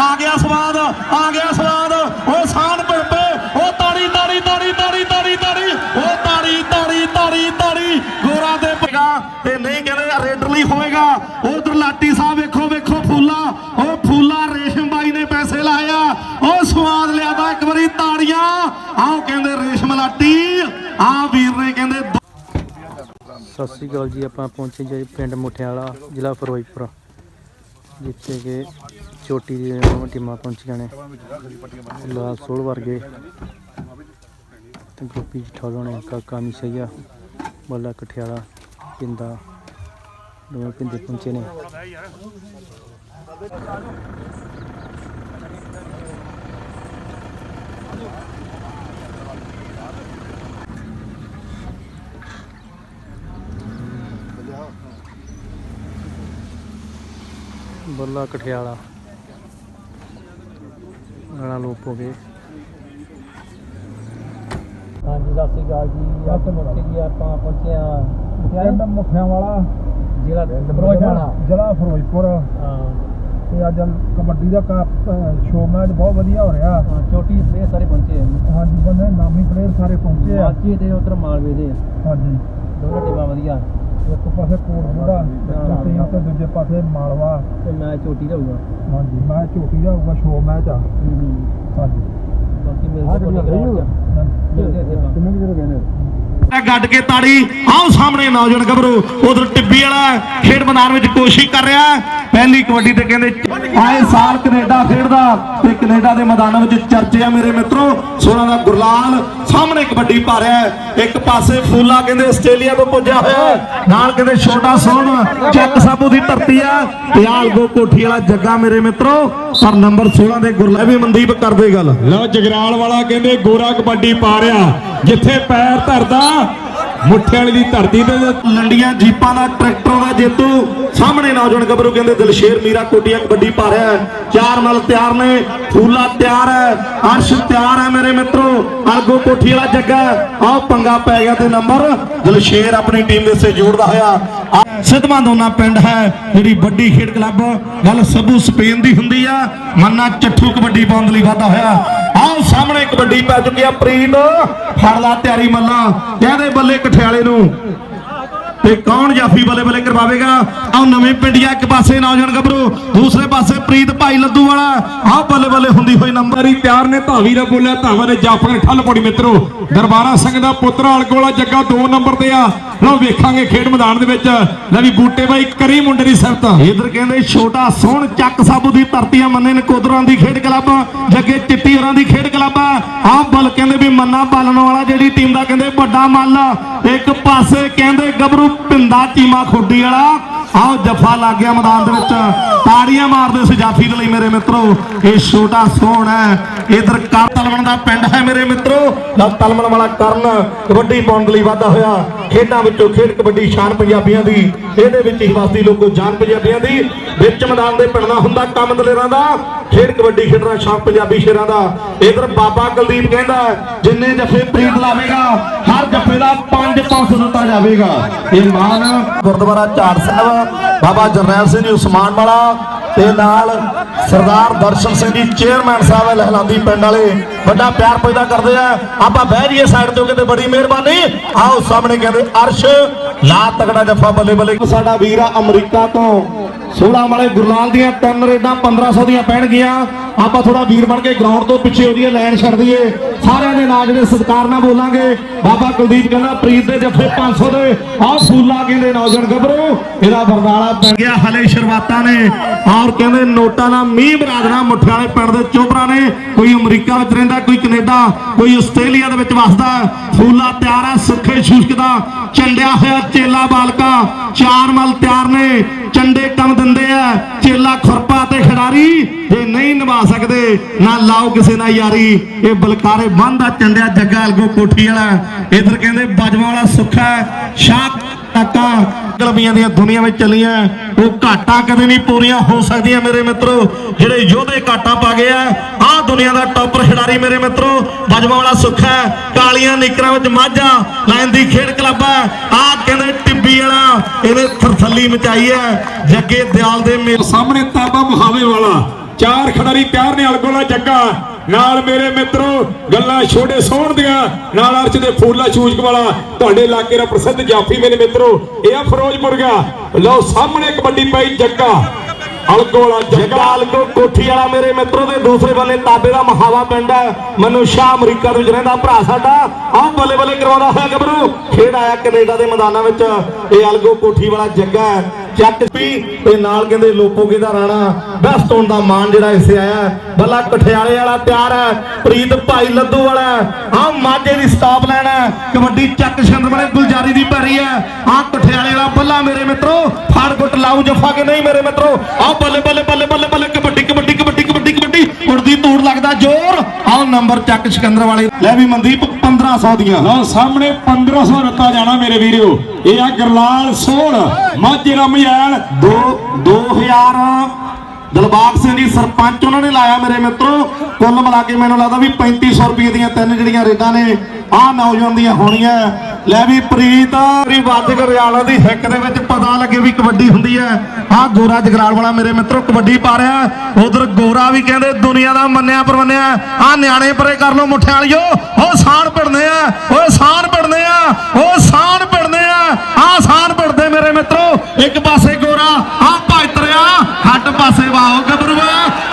ਆ ਗਿਆ ਸਵਾਦ, ਆ ਗਿਆ ਸਵਾਦ। ਉਹ ਸਾਨ ਪਿੰਪੇ, ਉਹ ਤਾੜੀ ਤਾੜੀ ਤਾੜੀ ਤਾੜੀ ਤਾੜੀ ਤਾੜੀ। ਉਹ ਤਾੜੀ ਤਾੜੀ ਤਾੜੀ ਤਾੜੀ। ਗੋਰਾ ਦੇ ਪਗਾ ਤੇ ਨਹੀਂ ਕਹਿੰਦੇ ਰੇਡਰ ਹੋਏਗਾ ਉਧਰ ਲਾਟੀ ਸਾਹਿਬ ਵੇਖੋ ਵੇਖੋ ਫੂਲਾ। ਉਹ ਫੂਲਾ ਰੇਸ਼ਮ ਬਾਈ ਨੇ ਪੈਸੇ ਲਾਇਆ ਉਹ ਸਵਾਦ ਲਿਆਦਾ ਇੱਕ ਵਾਰੀ ਤਾੜੀਆਂ। ਆਓ ਕਹਿੰਦੇ ਰੇਸ਼ਮ ਲਾਟੀ। ਆ ਵੀਰ ਨੇ ਕਹਿੰਦੇ ਸਤਿ ਸ੍ਰੀ ਅਕਾਲ ਜੀ, ਆਪਾਂ ਪਹੁੰਚੇ ਜੀ ਪਿੰਡ ਮੁਠਿਆਲਾ, ਜ਼ਿਲ੍ਹਾ ਫਿਰੋਜ਼ਪੁਰ, ਜਿੱਥੇ ਕਿ ਚੋਟੀ ਦੀਆਂ ਨੌਂ ਟੀਮਾਂ ਪਹੁੰਚੀਆਂ ਨੇ। ਲਾਲ ਸੋਲ ਵਰਗੇ ਤੇ ਗੋਪੀ ਠਾਲੋਂ ਨੇ, ਕਾਕਾ ਮਿਸਈਆ, ਬੱਲਾ ਕਠਿਆਲਾ, ਪਿੰਦਾ, ਦੋਵੇਂ ਪਿੰਦੇ ਪਹੁੰਚੇ ਨੇ। ਬੱਲਾ ਕਠਿਆਲਾ। ਗਾਣਾ ਲੋਪ ਹੋ ਗਏ। ਹਾਂਜੀ ਸਤਿ ਸ੍ਰੀ ਅਕਾਲ ਜੀ। ਆਪਾਂ ਮੁੱਕੇ ਜੀ ਆਪਾਂ ਪਹੁੰਚੇ ਆ ਪਿੰਡ ਮੁੱਖਿਆਂ ਵਾਲਾ ਜ਼ਿਲ੍ਹਾ ਫਿਰੋਜ਼ਪੁਰ ਜ਼ਿਲ੍ਹਾ ਫਿਰੋਜ਼ਪੁਰ। ਹਾਂ। ਤੇ ਅੱਜ ਕਬੱਡੀ ਦਾ ਕੱਪ ਸ਼ੋਅ ਮੈਚ ਬਹੁਤ ਵਧੀਆ ਹੋ ਰਿਹਾ। ਹਾਂ, ਚੋਟੀ ਪਲੇਅਰ ਸਾਰੇ ਪਹੁੰਚੇ ਆ। ਹਾਂਜੀ ਬੰਦੇ ਨਾਮੀ ਪਲੇਅਰ ਸਾਰੇ ਪਹੁੰਚੇ ਆ। ਮਾਝੇ ਤੇ ਉਧਰ ਮਾਲਵੇ ਦੇ। ਹਾਂਜੀ। ਦੋਨੋਂ ਟੀਮਾਂ ਵਧੀਆ। ਇੱਕ ਪਾਸੇ ਕੋਟਪੂਰਾ ਟੀਮ ਤੇ ਦੂਜੇ ਪਾਸੇ ਮਾਲਵਾ। ਤੇ ਮੈਂ ਚੋਟੀ ਰਹੂਗਾ ਹਾਂਜੀ ਮੈਚ ਝੋਟੀ ਦਾ ਹੋਊਗਾ ਸ਼ੋਅ ਮੈਚ ਆ। ਹਾਂਜੀ। ਬਾਕੀ ਜਿਹੜੇ ਕਹਿੰਦੇ ਗੱਡ ਕੇ ਤਾੜੀ ਆਓ ਸਾਹਮਣੇ ਨੌਜਵਾਨ ਗੱਭਰੂ ਉਧਰ ਟਿੱਬੀ ਵਾਲਾ ਖੇਡ ਮੈਦਾਨ ਵਿੱਚ ਕੋਸ਼ਿਸ਼ ਕਰ ਰਿਹਾ। ਪਹਿਲੀ ਕਬੱਡੀ ਤੇ ਕਹਿੰਦੇ ਆਏ ਸਾਲ ਕੈਨੇਡਾ ਖੇਡਦਾ ਤੇ ਕੈਨੇਡਾ ਦੇ ਮੈਦਾਨਾਂ ਵਿੱਚ ਚਰਚੇ ਆ ਮੇਰੇ ਮਿੱਤਰੋ ਸੋਨਾ ਦਾ ਗੁਰਲਾਲ ਸਾਹਮਣੇ ਕਬੱਡੀ ਪਾ ਰਿਹਾ। ਇੱਕ ਪਾਸੇ ਫੂਲਾ ਕਹਿੰਦੇ ਆਸਟ੍ਰੇਲੀਆ ਤੋਂ ਪੁੱਜਿਆ ਹੋਇਆ। ਨਾਲ ਕਹਿੰਦੇ ਛੋਟਾ ਸੋਨ ਚੱਕ ਸਾਬੂ ਦੀ ਧਰਤੀ ਆ ਤੇ ਆਲਗੋ ਕੋਠੀ ਵਾਲਾ ਜੱਗਾ ਮੇਰੇ ਮਿੱਤਰੋ ਪਰ ਨੰਬਰ 16 ਦੇ ਗੁਰਲਾਲ ਵੀ ਮਨਦੀਪ ਕਰਦੇ ਗੱਲ ਲਓ ਜਗਰਾਲ ਵਾਲਾ ਕਹਿੰਦੇ ਗੋਰਾ ਕਬੱਡੀ ਪਾ ਰਿਹਾ ਜਿੱਥੇ ਪੈਰ ਧਰਦਾ ਮੁੱਠੇ ਵਾਲੀ ਦੀ ਧਰਤੀ ਤੇ ਲੰਡੀਆਂ ਜੀਪਾਂ ਦਾ ਟਰੈਕਟਰਾਂ ਦਾ ਜੇਤੂ। ਸਾਹਮਣੇ ਨੌਜਵਾਨ ਗੱਭਰੂ ਕਹਿੰਦੇ, ਦਿਲਸ਼ੇਰ ਮੀਰਾ ਕੋਟੀਆਂ ਕਬੱਡੀ ਪਾ ਰਿਹਾ ਹੈ। ਚਾਰ ਮਲ ਤਿਆਰ ਨੇ, ਫੂਲਾ ਤਿਆਰ ਹੈ, ਅਰਸ਼ ਤਿਆਰ ਹੈ ਮੇਰੇ ਮਿੱਤਰੋ। ਅਲਗੋ ਕੋਠੀ ਵਾਲਾ ਜੱਗਾ ਆਹ ਪੰਗਾ ਪੈ ਗਿਆ ਤੇ ਨੰਬਰ। ਦਿਲਸ਼ੇਰ ਆਪਣੀ ਟੀਮ ਦੇ ਸੇ ਜੋੜਦਾ ਹੋਇਆ। ਆਹ ਸਿੱਧਵਾਂ ਦੋਨਾ ਪਿੰਡ ਹੈ, ਜਿਹੜੀ ਵੱਡੀ ਖੇਡ ਕਲੱਬ, ਗੱਲ ਸਭੂ ਸਪੇਨ ਦੀ ਹੁੰਦੀ ਆ। ਮੰਨਾ ਚੱਠੂ ਕਬੱਡੀ ਪਾਉਣ ਦੇ ਲਈ ਵਾਧਾ ਹੋਇਆ। ਸਾਹਮਣੇ ਕਬੱਡੀ ਪੈ ਚੁੱਕੀ ਆ, ਪ੍ਰੀਤ। ਫੜ ਤਿਆਰੀ ਮੱਲਾ। ਕਹਿੰਦੇ ਬੱਲੇ ਕਠਿਆਲੇ ਨੂੰ। ਤੇ ਕੌਣ ਜਾਫੀ ਬੱਲੇ ਬੱਲੇ ਕਰਵਾਵੇਗਾ? ਆਹ ਨਵੇਂ ਪਿੰਡੀਆਂ ਇੱਕ ਪਾਸੇ ਨੌਜਵਾਨ ਗੱਭਰੂ, ਦੂਸਰੇ ਪਾਸੇ ਪ੍ਰੀਤ ਭਾਈ ਲੱਦੂ ਵਾਲਾ। ਆਹ ਬੱਲੇ ਬੱਲੇ ਹੁੰਦੀ ਹੋਈ ਨੰਬਰ ਮਾਰੀ ਪਿਆਰ ਨੇ ਧਾਵੀ ਦਾ ਬੋਲਿਆ, ਧਾਵਾ ਨੇ ਜਾਫਰ ਠੱਲ ਪੜੀ ਮਿੱਤਰੋ। ਦਰਬਾਰਾ ਸਿੰਘ ਦਾ ਪੁੱਤਰ ਅਲਗੋਲਾ ਜੱਗਾ 2 ਨੰਬਰ ਤੇ ਆ। ਲਓ ਵੇਖਾਂਗੇ ਖੇਡ ਮੈਦਾਨ ਦੇ ਵਿੱਚ। ਲੈ ਵੀ ਬੂਟੇ ਬਾਈ, ਕਰੀ ਮੁੰਡੇ ਦੀ ਸਿਫਤ। ਇਧਰ ਕਹਿੰਦੇ, ਛੋਟਾ ਸੋਹਣ ਚੱਕ ਸਾਬੂ ਦੀ ਧਰਤੀਆਂ ਮੰਨੇ ਨੇ ਕੋਦਰਾਂ ਦੀ ਖੇਡ ਕਲੱਬ, ਜੱਗੇ ਚਿੱਟੀ ਹੋਰਾਂ ਦੀ ਖੇਡ ਕਲੱਬ। ਆਹ ਬਲ ਕਹਿੰਦੇ ਵੀ ਮੰਨਾ ਪਾਲਣ ਵਾਲਾ ਜਿਹੜੀ ਟੀਮ ਦਾ ਕਹਿੰਦੇ ਵੱਡਾ ਮੱਲ। ਇੱਕ ਪਾਸੇ ਕਹਿੰਦੇ ਗੱਭਰੂ ਪਿੰਦਾ ਚੀਮਾ ਖੁੱਡੀ ਵਾਲਾ। ਆਹ ਜਫਾ ਲੱਗ ਗਿਆ ਮੈਦਾਨ ਦੇ ਵਿੱਚ। ਤਾੜੀਆਂ ਮਾਰਦੇ ਸੀ ਜਾਫੀ ਦੇ ਲਈ ਮੇਰੇ ਮਿੱਤਰੋ। ਇਹ ਛੋਟਾ ਸੋਹਣ ਹੈ। ਇਧਰ ਕਰ ਤਲਵਣ ਦਾ ਪਿੰਡ ਹੈ ਮੇਰੇ ਮਿੱਤਰੋ। ਦਾ ਤਲਵਣ ਵਾਲਾ ਕਰਨ ਕਬੱਡੀ ਪਾਉਣ ਦੇ ਲਈ ਵਾਧਾ ਹੋਇਆ। ਖੇਡਾਂ ਵਿੱਚੋਂ ਖੇਡ ਕਬੱਡੀ ਸ਼ਾਨ ਪੰਜਾਬੀਆਂ ਦੀ। ਇਹਦੇ ਵਿੱਚ ਹੀ ਵਸਦੀ ਲੋਕੋ ਜਾਨ ਪੰਜਾਬੀਆਂ ਦੀ। ਵਿੱਚ ਮੈਦਾਨ ਦੇ ਪਿੰਡ ਦਾ ਹੁੰਦਾ ਕੰਮ ਦਲੇਰਾਂ ਦਾ। ਖੇਡ ਕਬੱਡੀ ਖੇਡਣਾ ਸ਼ਾਨ ਪੰਜਾਬੀ ਸ਼ੇਰਾਂ ਦਾ। ਇਧਰ ਬਾਬਾ ਕੁਲਦੀਪ ਕਹਿੰਦਾ ਜਿੰਨੇ ਜੱਫੇ ਪ੍ਰੀਤ ਲਾਵੇਗਾ, ਹਰ ਜੱਫੇ ਦਾ 5-500 ਦਿੱਤਾ ਜਾਵੇਗਾ। ਇਹ ਮਾਨ ਗੁਰਦੁਆਰਾ ਝਾੜ ਸਾਹਿਬ, ਬਾਬਾ ਜਰਨੈਲ ਸਿੰਘ ਜੀ ਉਸਮਾਨ ਵਾਲਾ ਤੇ ਨਾਲ ਸਰਦਾਰ ਦਰਸ਼ਨ ਸਿੰਘ ਜੀ ਚੇਅਰਮੈਨ ਸਾਹਿਬ ਹੈ ਲਹਿਲਾਂਦੀ ਪਿੰਡ ਵਾਲੇ। ਵੱਡਾ ਪਿਆਰ ਪੈਦਾ ਕਰਦੇ ਆ। ਆਪਾਂ ਬਹਿ ਜੀਏ ਸਾਈਡ ਤੋਂ ਕਿਤੇ ਬੜੀ ਮਿਹਰਬਾਨੀ। ਆਓ ਸਾਹਮਣੇ ਕਹਿੰਦੇ ਅਰਸ਼ ਲਾ ਤਗੜਾ ਜੱਫਾ ਬੱਲੇ ਬੱਲੇ। ਸਾਡਾ ਵੀਰ ਆ ਅਮਰੀਕਾ ਤੋਂ। 16 ਵਾਲੇ ਗੁਰਲਾਲ ਦੀਆਂ ਤਿੰਨ ਰੇਡਾਂ 1500 ਦੀਆਂ ਪੈਣਗੀਆਂ। ਆਪਾਂ ਥੋੜਾ ਵੀਰ ਬਣ ਕੇ ਗਰਾਊਂਡ ਤੋਂ ਪਿੱਛੇ ਉਹਦੀ ਲਾਈਨ ਛੱਡ ਦਈਏ। ਸਾਰਿਆਂ ਦੇ ਨਾਲ ਜਿਹੜੇ ਸਤਿਕਾਰ ਨਾਲ ਬੋਲਾਂਗੇ, ਬਾਬਾ ਕੁਲਦੀਪ ਕਹਿੰਦਾ, ਪ੍ਰੀਤ ਦੇ ਜੱਫੇ 500 ਦੇ। ਆਹ ਫੂਲਾ ਕਹਿੰਦੇ ਨੌਜਵਾਨ ਗੱਭਰੂ, ਇਹਦਾ ਬਰਨਾਲਾ ਪੈ ਗਿਆ। ਹਲੇ ਸ਼ੁਰੂਆਤਾਂ ਨੇ। ਔਰ ਕਹਿੰਦੇ ਨੋਟਾਂ ਦਾ ਮੀਂਹ ਬਰਾਦਣਾ ਮੁੱਠੇ ਵਾਲੇ ਪਿੰਡ ਦੇ ਚੋਬਰਾਂ ਨੇ। ਕੋਈ ਅਮਰੀਕਾ ਵਿੱਚ ਰਹਿੰਦਾ, ਕੋਈ ਕੈਨੇਡਾ, ਕੋਈ ਆਸਟ੍ਰੇਲੀਆ ਦੇ ਵਿੱਚ ਵਸਦਾ। ਫੂਲਾ ਤਿਆਰ ਹੈ ਸੁੱਖੇ ਸ਼ੂਸ਼ਕ ਦਾ। ਚੰਡਿਆ ਹੋਇਆ ਚੇਲਾ ਬਾਲਕਾ। ਚਾਰ ਮਲ ਤਿਆਰ ਨੇ। ਚੰਡੇ ਕੰਮ ਦਿੰਦੇ ਆ। ਚੇਲਾ ਖੁਰਪਾ ਤੇ ਖਿਡਾਰੀ ਜੇ ਨਹੀਂ ਨਿਭਾ ਸਕਦੇ, ਨਾ ਲਾਓ ਕਿਸੇ ਨਾਲ ਯਾਰੀ। ਇਹ ਬਲਕਾਰੇ ਬੰਦਾ ਚੰਡਿਆ ਜੱਗਾ ਅਲਗੋ ਕੋਠੀ ਵਾਲਾ। ਇਧਰ ਕਹਿੰਦੇ, ਬਜਵਾ ਵਾਲਾ ਸੁੱਖਾ ਸ਼ਾਹ ਟਾਕਾ ਗਲਬੀਆਂ ਦੀਆਂ ਦੁਨੀਆ ਵਿੱਚ ਚੱਲੀਆਂ ਉਹ ਘਾਟਾ ਕਦੇ ਨਹੀਂ ਪੂਰੀਆਂ ਹੋ ਸਕਦੀਆਂ ਮੇਰੇ ਮਿੱਤਰੋ। ਜਿਹੜੇ ਯੋਧੇ ਘਾਟਾ ਪਾ ਗਏ ਆ, ਆਹ ਦੁਨੀਆ ਦਾ ਟੌਪਰ ਖਿਡਾਰੀ ਮੇਰੇ ਮਿੱਤਰੋ। ਬਜਵਾ ਵਾਲਾ ਸੁੱਖਾ ਕਾਲੀਆਂ ਨਿਕਰਾਂ ਵਿੱਚ ਮਾਝਾ ਲਾਈਨ ਦੀ ਖੇਡ ਕਲੱਬ ਆ ਆਹ ਕਹਿੰਦੇ ਟਿੱਬੀ ਵਾਲਾ ਇਹਨੇ ਥਰਥੱਲੀ ਮਚਾਈ ਹੈ, ਜੱਗੇ ਦਿਆਲ ਦੇ ਮੇਲ ਸਾਹਮਣੇ ਤਾਬਾ ਮੁਹਾਵੇ ਵਾਲਾ। ਚਾਰ ਖਿਡਾਰੀ ਪਿਆਰ ਨੇ ਅਲਗੋਲਾ ਜੱਗਾ ਨਾਲ ਮੇਰੇ ਮਿੱਤਰੋ, ਗੱਲਾਂ ਛੋੜੇ ਸੋਹਣ ਦੀਆਂ। ਨਾਲ ਅਰਚ ਦੇ ਫੂਲਾ ਚੂਜਕ ਵਾਲਾ। ਤੁਹਾਡੇ ਇਲਾਕੇ ਦਾ ਪ੍ਰਸਿੱਧ ਜਾਫੀ ਮੇਰੇ ਮਿੱਤਰੋ, ਇਹ ਆ ਫਿਰੋਜ਼ਪੁਰ ਗਿਆ। ਲਓ, ਸਾਹਮਣੇ ਕਬੱਡੀ ਪਾਈ ਜੱਗਾ ਅਲਗੋਲਾ ਜੱਗਾ। ਜਗਾਲ ਕੋ ਕੋਠੀ ਵਾਲਾ ਮੇਰੇ ਮਿੱਤਰੋ ਦੇ ਦੂਸਰੇ ਬੰਨੇ ਤਾਬੇ ਦਾ ਮਹਾਵਾ ਪਿੰਡ ਹੈ। ਮੈਨੂੰ ਸ਼ਾਹ ਅਮਰੀਕਾ ਦੇ ਵਿੱਚ ਰਹਿੰਦਾ ਭਰਾ ਸਾਡਾ। ਆਹ ਬੱਲੇ ਬੱਲੇ ਕਰਵਾਉਂਦਾ ਹੋਇਆ ਗੱਭਰੂ। ਖੇਡ ਆਇਆ ਕੈਨੇਡਾ ਦੇ ਮੈਦਾਨਾਂ ਵਿੱਚ। ਇਹ ਅਲਗੋ ਕੋਠੀ ਵਾਲਾ ਜੱਗਾ ਹੈ। ਚੱਕ ਵੀ ਤੇ ਨਾਲ ਕਹਿੰਦੇ ਲੋਪੋਗੇ ਦਾ ਰਾਣਾ? ਬੈਸਟ ਹੋਣ ਦਾ ਮਾਨ ਜਿਹੜਾ ਇਸੇ ਆਇਆ। ਬੱਲਾ ਕਠਿਆਲੇ ਵਾਲਾ ਤਿਆਰ ਹੈ, ਪ੍ਰੀਤ ਭਾਈ ਲੱਦੂ ਵਾਲਾ ਆਹ ਮਾਝੇ ਦੀ ਸਟਾਪ ਲੈਣਾ ਕਬੱਡੀ ਚੱਕ ਛੰਦ ਵਾਲੇ ਗੁਲਜਾਰੀ ਦੀ ਭਰੀ ਹੈ। ਆਹ ਕਠਿਆਲੇ ਵਾਲਾ ਬੱਲਾ ਮੇਰੇ ਮਿੱਤਰੋ, ਫਾੜ ਗੁੱਟ ਲਾਉ ਜਫਾ ਕੇ ਨਹੀਂ ਮੇਰੇ ਮਿੱਤਰੋ। ਆਹ ਬੱਲੇ ਬੱਲੇ ਬੱਲੇ ਬੱਲੇ ਬੱਲੇ ਕਬੱਡੀ ਕਬੱਡੀ ਕਬੱਡੀ ਕਬੱਡੀ ਕਬੱਡੀ ਉੜਦੀ ਧੂੜ ਲੱਗਦਾ ਜ਼ੋਰ। ਆਹ ਨੰਬਰ ਚੱਕ ਸਿਕੰਦਰ ਵਾਲੇ। ਲੈ ਵੀ ਮਨਦੀਪ 1500 ਦੀਆਂ। ਲਓ, ਸਾਹਮਣੇ 1500 ਰੱਤਾ ਜਾਣਾ ਮੇਰੇ ਵੀਰੋ। ਇਹ ਆ ਗਰਲਾਲ ਸੋਹਣ, ਮਾਝੇ ਦਾ ਮਯਾਲ ਦੋ 2000 ਦਿਲਬਾਗ ਸਿੰਘ ਜੀ, ਸਰਪੰਚ ਉਹਨਾਂ ਨੇ ਲਾਇਆ ਮੇਰੇ ਮਿੱਤਰੋ। ਕੁੱਲ ਮਿਲਾ ਕੇ ਮੈਨੂੰ ਲੱਗਦਾ ਵੀ 3500 ਰੁਪਏ ਦੀਆਂ ਤਿੰਨ ਜਿਹੜੀਆਂ ਰੇਡਾਂ ਨੇ ਆਹ ਨੌਜਵਾਨ ਦੀਆਂ ਹੋਣੀਆਂ। ਲੈ ਵੀ ਪ੍ਰੀਤ ਵੀ ਵਾਜਕ ਰਿਆਲਾ ਦੀ ਹਿੱਕ ਦੇ ਵਿੱਚ ਪਤਾ ਲੱਗੇ ਵੀ ਕਬੱਡੀ ਹੁੰਦੀ ਹੈ। ਆਹ ਗੋਰਾ ਜਗਰਾਲ ਵਾਲਾ ਮੇਰੇ ਮਿੱਤਰੋ, ਕਬੱਡੀ ਪਾ ਰਿਹਾ ਉਧਰ ਗੋਰਾ ਵੀ ਕਹਿੰਦੇ ਦੁਨੀਆ ਦਾ ਮੰਨਿਆ ਪਰਵੰਨਿਆ ਆਹ ਨਿਆਣੇ ਪਰੇ ਕਰ ਲੋ ਮੁੱਠੇ ਵਾਲਿਓ। ਉਹ ਸਾਨ ਪੜਨੇ ਆ। ਓਏ ਸਾਨ ਪੜਨੇ ਆ। ਉਹ ਸਾਨ ਪੜਨੇ ਆ। ਆਹ ਸਾਨ ਪੜਦੇ ਮੇਰੇ ਮਿੱਤਰੋ। ਇੱਕ ਪਾਸੇ ਗੋਰਾ ਆਹ ਭੱਜ ਹੱਡ ਪਾਸੇ ਵਾਹੋ ਗੱਭਰੂਆ।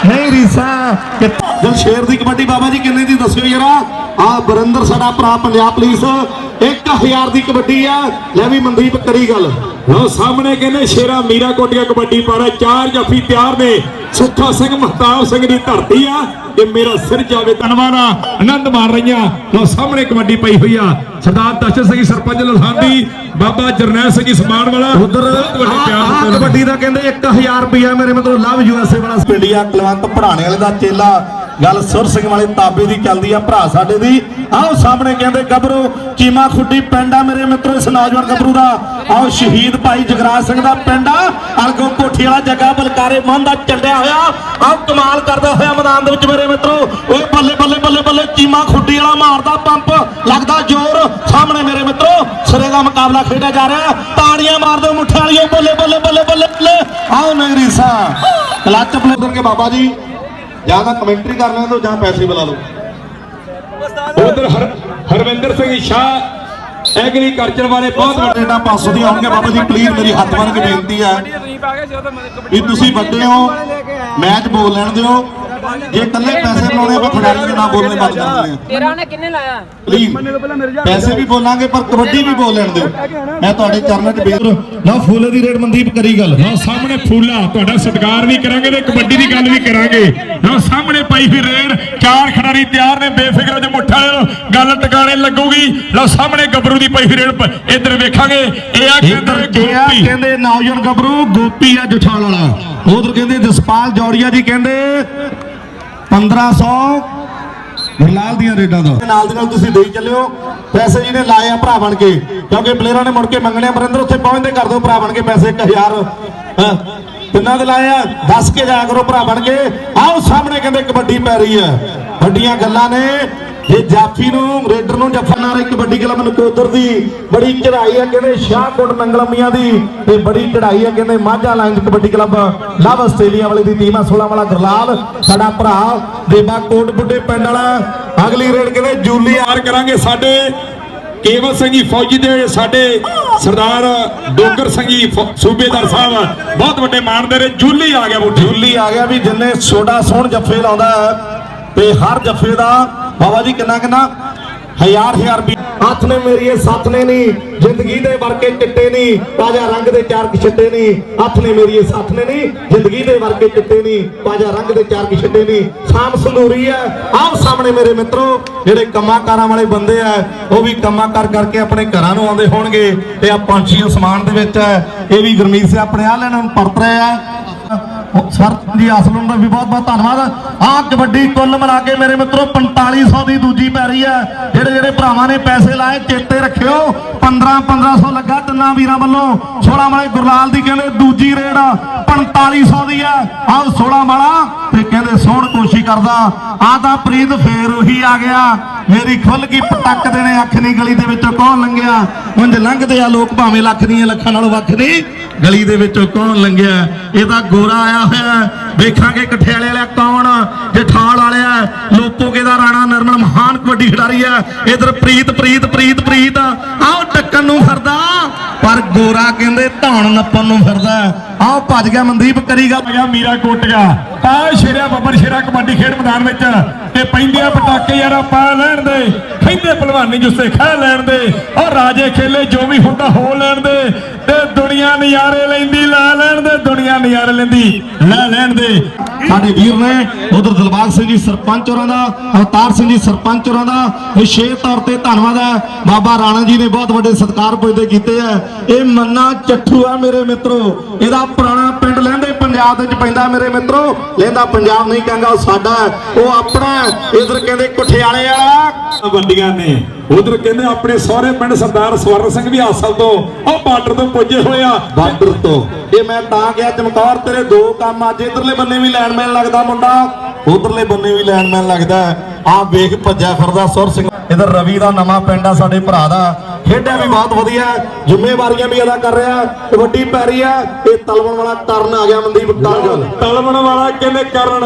ਨਹੀਂ ਰੀਸਾ ਦਿਲ ਸ਼ੇਰ ਦੀ ਕਬੱਡੀ ਬਾਬਾ ਜੀ ਕਿੰਨੇ ਦੀ ਦੱਸਿਓ ਯਾਰਾ ਆ ਬਰਿੰਦਰ ਸਾਡਾ ਭਰਾ ਪੰਜਾਬ ਪੁਲਿਸ 1000 ਦੀ ਕਬੱਡੀ ਆ। ਲੈ ਵੀ ਮਨਦੀਪ ਕਰੀ ਗੱਲ। ਲਓ ਸਾਹਮਣੇ ਕਹਿੰਦੇ ਸ਼ੇਰਾ ਮੀਰਾ ਕੋਟੀਆ ਕਬੱਡੀ ਪਾ ਰਿਹਾ ਚਾਰ ਜੱਫੀ ਤਿਆਰ ਨੇ। ਸੁੱਖਾ ਸਿੰਘ ਮਹਤਾਬ ਸਿੰਘ ਦੀ ਧਰਤੀ ਆ ਇਹ ਮੇਰਾ ਸਿਰ ਜਾਵੇ ਧੰਨਵਾਦ ਆਨੰਦ ਮਾਰ ਰਹੀਆਂ। ਲਓ ਸਾਹਮਣੇ ਕਬੱਡੀ ਪਈ ਹੋਈ ਆ। ਸਰਦਾਰ ਦਰਸ਼ਨ ਸਿੰਘ ਜੀ, ਸਰਪੰਚ ਲਸਾਂਦੀ ਬਾਬਾ ਜਰਨੈਲ ਸਿੰਘ ਜੀ ਸਮਾਨ ਵਾਲਾ। ਉਧਰ। ਕਬੱਡੀ ਦਾ ਕਹਿੰਦੇ 1000 ਰੁਪਿਆ ਮੇਰੇ ਮਤਲਬ ਲਵ ਯੂਐਸਏ ਵਾਲਾ ਪਿੰਡੀਆ ਕਲਵੰਤ ਪੜਾਣੇ ਵਾਲੇ ਦਾ ਚੇਲਾ ਗੱਲ ਸੁਰ ਸਿੰਘ ਵਾਲੇ ਤਾਬੇ ਦੀ ਚੱਲਦੀ ਆ, ਭਰਾ ਸਾਡੇ ਦੀ। ਆਓ ਸਾਹਮਣੇ ਕਹਿੰਦੇ, ਗੱਭਰੂ, ਚੀਮਾ ਖੁੱਡੀ ਪਿੰਡ ਆ ਮੇਰੇ ਮਿੱਤਰੋ, ਇਸ ਨੌਜਵਾਨ ਗੱਭਰੂ ਦਾ। ਆਓ ਸ਼ਹੀਦ ਭਾਈ ਜਗਰਾਜ ਸਿੰਘ ਦਾ ਪਿੰਡ ਆ, ਅਲਗੋ ਕੋਠੀ ਵਾਲਾ ਜੱਗਾ ਬਲਕਾਰੇ ਮਨ ਦਾ ਚੱਲਿਆ ਹੋਇਆ। ਆਓ ਕਮਾਲ ਕਰਦਾ ਹੋਇਆ ਮੈਦਾਨ ਦੇ ਵਿੱਚ ਮੇਰੇ ਮਿੱਤਰੋ। ਓਏ ਬੱਲੇ ਬੱਲੇ ਬੱਲੇ ਬੱਲੇ, ਚੀਮਾ ਖੁੱਡੀ ਵਾਲਾ ਮਾਰਦਾ ਪੰਪ। ਲੱਗਦਾ ਜ਼ੋਰ ਸਾਹਮਣੇ ਮੇਰੇ ਮਿੱਤਰੋ। ਸਿਰੇ ਦਾ ਮੁਕਾਬਲਾ ਖੇਡਿਆ ਜਾ ਰਿਹਾ। ਤਾੜੀਆਂ ਮਾਰ ਦਿਓ ਮੁੱਠੇ ਵਾਲਿਓ, ਬੱਲੇ ਬੱਲੇ ਬੱਲੇ ਬੱਲੇ ਆਓ ਨਹੀਂ ਰੀਸਾ ਕਲੱਚ ਪਲੇਦਰ ਕੇ ਬਾਬਾ ਜੀ। ਜਾਂ ਤਾਂ ਕਮੈਂਟਰੀ ਕਰ ਲੈਣ ਦਿਓ ਜਾਂ ਪੈਸੇ ਬੁਲਾ ਲਓ। ਉਧਰ ਹਰ ਹਰਵਿੰਦਰ ਸਿੰਘ ਸ਼ਾਹ ਐਗਰੀਕਲਚਰ ਵਾਲੇ ਬਹੁਤ ਵੱਡੇ ਰੇਡਾਂ ਪਾਸੋਂ ਦੀਆਂ ਆਉਣਗੇ ਬਾਬਾ ਜੀ ਪਲੀਜ਼ ਮੇਰੀ ਹੱਥ ਬੰਨ ਕੇ ਬੇਨਤੀ ਹੈ ਵੀ ਤੁਸੀਂ ਵੱਡੇ ਹੋ। ਮੈਚ ਬੋਲ ਲੈਣ ਦਿਓ। ਜੇ ਇਕੱਲੇ ਪੈਸੇ ਬਣਾਉਣੇ ਆਪਾਂ ਖਿਡਾਰੀ ਦੇ ਨਾ ਬੋਲਣੇ ਬੰਦ ਕਰ ਦਿੰਦੇ ਆ। ਤੇਰਾ ਨੇ ਕਿੰਨੇ ਲਾਇਆ? ਪਲੀਜ਼ ਪੈਸੇ ਵੀ ਬੋਲਾਂਗੇ ਪਰ ਕਬੱਡੀ ਵੀ ਬੋਲ ਲੈਣ ਦਿਓ। ਮੈਂ ਤੁਹਾਡੇ ਚਰਨਾਂ 'ਚ ਬੇਨਤੀ ਨਾ ਫੁੱਲੇ ਦੀ ਰੇਡ ਮਨਦੀਪ ਕਰੀ ਗੱਲ। ਲਓ ਸਾਹਮਣੇ ਫੂਲਾ ਤੁਹਾਡਾ ਸਤਿਕਾਰ ਵੀ ਕਰਾਂਗੇ ਤੇ ਕਬੱਡੀ ਦੀ ਗੱਲ ਵੀ ਕਰਾਂਗੇ। ਲਓ ਸਾਹਮਣੇ ਪਾਈ ਹੋਈ ਰੇਡ ਚਾਰ ਖਿਡਾਰੀ ਤਿਆਰ ਨੇ ਬੇਫਿਕਰ ਜੇ ਮੁੱਠਾ ਨੂੰ ਗੱਲ ਟਿਕਾਣੇ ਲੱਗੂਗੀ। ਲਓ ਸਾਹਮਣੇ ਗੱਭਰੂ ਦੀ ਪਾਈ ਹੋਈ ਰੇਡ ਇੱਧਰ ਵੇਖਾਂਗੇ। ਇਹ ਆ ਕਹਿੰਦੇ ਕਹਿੰਦੇ ਨੌਜਵਾਨ ਗੱਭਰੂ ਗੋਪੀ ਆ ਜਠਾਲ ਵਾਲਾ। ਉਧਰ ਕਹਿੰਦੇ ਜਸਪਾਲ ਜੌੜੀਆ ਜੀ ਕਹਿੰਦੇ 1500 ਗੁਰਲਾਲ ਦੀਆਂ ਰੇਡਾਂ ਦਾ। ਨਾਲ ਦੀ ਨਾਲ ਤੁਸੀਂ ਦੇਈ ਚੱਲਿਓ ਪੈਸੇ ਜਿਹਨੇ ਲਾਏ ਆ ਭਰਾ ਬਣ ਕੇ, ਕਿਉਂਕਿ ਪਲੇਅਰਾਂ ਨੇ ਮੁੜ ਕੇ ਮੰਗਣੇ ਅਮਰਿੰਦਰ ਉੱਥੇ ਪਹੁੰਚਦੇ ਕਰ ਦਿਓ ਭਰਾ ਬਣ ਕੇ ਪੈਸੇ 1000 ਹਾਂ? ਕਿੰਨਾ ਦੇ ਲਾਏ ਆ? ਦੱਸ ਕੇ ਜਾਇਆ ਕਰੋ ਭਰਾ ਬਣ ਕੇ। ਆਓ ਸਾਹਮਣੇ ਕਹਿੰਦੇ ਕਬੱਡੀ ਪੈ ਰਹੀ ਹੈ। ਵੱਡੀਆਂ ਗੱਲਾਂ ਨੇ। ਜੇ ਜਾਫੀ ਨੂੰ ਰੇਡਰ ਨੂੰ ਜੱਫਾ ਨਾਲ ਇੱਕ ਵੱਡੀ ਕਲਮ ਨਕੋਦਰ ਦੀ ਬੜੀ ਚੜਾਈ ਆ ਕਹਿੰਦੇ ਸ਼ਾਹਕੋਟ ਨੰਗਲਮੀਆਂ ਦੀ ਤੇ ਬੜੀ ਚੜਾਈ ਆ ਕਹਿੰਦੇ Majha lions kabaddi club love Australia ਵਾਲੀ ਦੀ ਟੀਮ ਆ 16 ਵਾਲਾ ਗੁਰਲਾਲ ਸਾਡਾ ਭਰਾ ਦੇਬਾ ਕੋਟ ਬੁੱਢੇ ਪਿੰਡ ਵਾਲਾ। ਅਗਲੀ ਰੇਡ ਕਹਿੰਦੇ ਜੂਲੀ ਤਿਆਰ ਕਰਾਂਗੇ ਸਾਡੇ ਕੇਵਲ ਸਿੰਘ ਫੌਜੀ ਦੇ ਸਾਡੇ ਸਰਦਾਰ ਡੋਗਰ ਸਿੰਘ ਸੂਬੇਦਾਰ ਸਾਹਿਬ ਬਹੁਤ ਵੱਡੇ ਮਾਨਦੇ ਨੇ ਜੂਲੀ ਆ ਗਿਆ ਬੁੱਢੀ ਜੂਲੀ ਆ ਗਿਆ ਵੀ ਜਿੰਨੇ ਛੋਟਾ ਸੋਹਣ ਜੱਫੇ ਲਾਉਂਦਾ ਹੈ, ਤੇ ਹਰ ਜੱਫੇ ਦਾ ਬਾਬਾ ਜੀ ਕਿੰਨਾ ਕਿੰਨਾ? ਹਜ਼ਾਰ ਹਜ਼ਾਰ ਵੀ ਹੱਥ ਨੇ ਮੇਰੀਏ ਸੱਤ ਨੇ ਨਹੀਂ। ਜ਼ਿੰਦਗੀ ਦੇ ਵਰਕੇ ਚਿੱਟੇ ਨਹੀਂ। ਤਾਜਾ ਰੰਗ ਦੇ ਚਾਰਕ ਛਿੱਟੇ ਨਹੀਂ। ਹੱਥ ਨੇ ਮੇਰੀਏ ਸੱਤ ਨੇ ਨਹੀਂ। ਜ਼ਿੰਦਗੀ ਦੇ ਵਰਕੇ ਚਿੱਟੇ ਨਹੀਂ। ਤਾਜਾ ਰੰਗ ਦੇ ਚਾਰ ਛਿੱਟੇ ਨਹੀਂ। ਸਾਮ ਸੰਦੂਰੀ ਹੈ। ਆਹ ਸਾਹਮਣੇ ਮੇਰੇ ਮਿੱਤਰੋ, ਜਿਹੜੇ ਕੰਮਾਂ ਕਾਰਾਂ ਵਾਲੇ ਬੰਦੇ ਆ, ਉਹ ਵੀ ਕੰਮਾਂ ਕਰ ਕਰਕੇ ਆਪਣੇ ਘਰਾਂ ਨੂੰ ਆਉਂਦੇ ਹੋਣਗੇ ਤੇ ਆ ਪੰਛੀ ਅਸਮਾਨ ਦੇ ਵਿੱਚ ਹੈ। ਇਹ ਵੀ ਗੁਰਮੀਤ ਸੇ ਆਪਣੇ ਆ ਲੈਣ ਨੂੰ ਪਰਤ ਰਹੇ ਹੈ। ਸਰ ਜੀ ਅਸਲਮ ਦਾ ਵੀ ਬਹੁਤ ਬਹੁਤ ਧੰਨਵਾਦ। ਆਹ ਕਬੱਡੀ ਕੁੱਲ ਮਿਲਾ ਕੇ ਮੇਰੇ ਮਿੱਤਰੋ 4500 ਦੀ ਦੂਜੀ ਪੈ ਰਹੀ ਹੈ। ਜਿਹੜੇ ਜਿਹੜੇ ਭਰਾਵਾਂ ਨੇ ਪੈਸੇ ਲਾਏ, ਚੇਤੇ ਰੱਖਿਓ। 15 1500 ਲੱਗਾ ਤਿੰਨਾਂ ਵੀਰਾਂ ਵੱਲੋਂ। 16 ਵਾਲੇ ਗੁਰਲਾਲ ਦੀ ਕਹਿੰਦੇ ਦੂਜੀ ਰੇਡ 4500 ਦੀ ਹੈ। ਆਹ 16 ਵਾਲਾ ਤੇ ਕਹਿੰਦੇ ਸੋਹਣ ਕੋਸ਼ਿਸ਼ ਕਰਦਾ। ਆਹ ਤਾਂ ਪ੍ਰੀਤ ਫੇਰ ਉਹੀ ਆ ਗਿਆ। ਮੇਰੀ ਖੁੱਲ ਗਈ ਪਟਕ ਦੇਣੇ ਅੱਖ ਨਹੀਂ ਗਲੀ ਦੇ ਵਿੱਚੋਂ ਕੌਣ ਲੰਘਿਆ? ਉਂਝ ਲੰਘਦੇ ਆ ਲੋਕ ਭਾਵੇਂ ਲੱਖ ਦੀਆਂ ਲੱਖਾਂ ਨਾਲੋਂ ਵੱਖ ਗਲੀ ਦੇ ਵਿੱਚੋਂ ਕੌਣ ਲੰਘਿਆ? ਇਹ ਗੋਰਾ ਆਇਆ ਹੋਇਆ ਵੇਖਾਂਗੇ ਕਠਿਆਲੇ ਵਾਲਾ ਕੌਣ? ਜਠਾਲ ਵਾਲਿਆ ਲੋਪੋਗੇ ਦਾ ਰਾਣਾ ਨਰਮਲ ਮਹਾਨ ਕਬੱਡੀ ਖਿਡਾਰੀ ਹੈ ਇਧਰ ਪ੍ਰੀਤ ਪ੍ਰੀਤ ਪ੍ਰੀਤ ਪ੍ਰੀਤ। ਆਓ ਟੱਕਣ ਨੂੰ ਫਿਰਦਾ। ਪਰ ਗੋਰਾ ਕਹਿੰਦੇ ਧੌਣ ਨੱਪਣ ਨੂੰ ਫਿਰਦਾ। ਆਓ ਭੱਜ ਗਿਆ ਮਨਦੀਪ ਕਰੀਗਾ ਗਿਆ ਮੀਰਾ ਕੋਟਗਾ ਆ ਸ਼ੇਰਿਆ ਬੱਬਰ ਸ਼ੇਰਾ ਕਬੱਡੀ ਖੇਡ ਮੈਦਾਨ ਵਿੱਚ। ਤੇ ਪੈਂਦੇ ਆ ਪਟਾਕੇ ਯਾਰਾ ਪਾ ਲੈਣ ਦੇ। ਕਹਿੰਦੇ ਭਲਵਾਨੀ ਜੁੱਸੇ ਖਾ ਲੈਣ ਦੇ। ਔਰ ਰਾਜੇ ਖੇਲੇ ਜੋ ਵੀ ਹੁੰਦਾ ਹੋ ਲੈਣ ਦੇ। ਤੇ ਦੁਨੀਆ ਨਜ਼ਾਰੇ ਲੈਂਦੀ, ਲਾ ਲੈਣ ਦੇ। ਦੁਨੀਆ ਨਜ਼ਾਰੇ ਲੈਂਦੀ, ਲੈ ਲੈਣ ਦੇ। ਸਾਡੇ ਵੀਰ ਨੇ ਉਧਰ ਦਿਲਬਾਗ ਸਿੰਘ ਜੀ ਸਰਪੰਚ ਹੋਰਾਂ ਦਾ ਅਵਤਾਰ ਸਿੰਘ ਜੀ ਸਰਪੰਚ ਹੋਰਾਂ ਦਾ ਵਿਸ਼ੇਸ਼ ਤੌਰ ਤੇ ਧੰਨਵਾਦ ਹੈ। ਬਾਬਾ ਰਾਣਾ ਜੀ ਨੇ ਬਹੁਤ ਵੱਡੇ ਸਤਿਕਾਰ ਪੁੱਜਦੇ ਕੀਤੇ ਆ ਇਹ ਮੰਨਾ ਚੱਠੂ ਆ ਮੇਰੇ ਮਿੱਤਰੋ। ਇਹਦਾ ਪੁਰਾਣਾ ਪਿੰਡ ਲਹਿੰਦੇ ਪੰਜਾਬ ਦੇ ਵਿੱਚ ਪੈਂਦਾ ਮੇਰੇ ਮਿੱਤਰੋ। ਲਹਿੰਦਾ ਪੰਜਾਬ ਨਹੀਂ ਕਹਿੰਦਾ ਉਹ ਸਾਡਾ ਉਹ ਆਪਣਾ ਇਧਰ ਕਹਿੰਦੇ ਕੁਠਿਆਲੇ ਵਾਲਾ। ਵੱਡੀਆਂ ਨੇ ਉਧਰ ਕਹਿੰਦੇ ਆਪਣੇ ਸਹੁਰੇ ਪਿੰਡ ਸਰਦਾਰ ਸਵਰਨ ਸਿੰਘ ਵੀ ਹਾਸਲ ਤੋਂ ਉਹ ਬਾਰਡਰ ਤੋਂ ਪੁੱਜੇ ਹੋਏ ਆ। ਬਾਰਡਰ ਤੋਂ। ਇਹ ਮੈਂ ਤਾਂ ਗਿਆ ਚਮਕੌਰ ਤੇਰੇ ਦੋ ਕੰਮ ਅੱਜ ਇਧਰਲੇ ਬੰਨੇ ਵੀ ਲੈਂਡਮੈਨ ਲੱਗਦਾ ਮੁੰਡਾ। ਉਧਰਲੇ ਬੰਨੇ ਵੀ ਲੈਂਡਮੈਨ ਲੱਗਦਾ ਆਹ ਵੇਖ ਭੱਜਿਆ ਫਿਰਦਾ ਸੁਰ ਸਿੰਘ। ਇਧਰ ਰਵੀ ਦਾ ਨਵਾਂ ਪਿੰਡ ਆ ਸਾਡੇ ਭਰਾ ਦਾ। ਖੇਡਿਆ ਵੀ ਬਹੁਤ ਵਧੀਆ ਜ਼ਿੰਮੇਵਾਰੀਆਂ ਵੀ ਅਦਾ ਕਰ ਰਿਹਾ ਹੈ, ਕਬੱਡੀ ਪੈ ਰਹੀ ਹੈ। ਇਹ ਤਲਵਣ ਵਾਲਾ ਕਰਨ ਆ ਗਿਆ ਮਨਦੀਪ ਕਾਰਗਲ ਤਲਵਣ ਵਾਲਾ ਕਹਿੰਦੇ ਕਰਨ?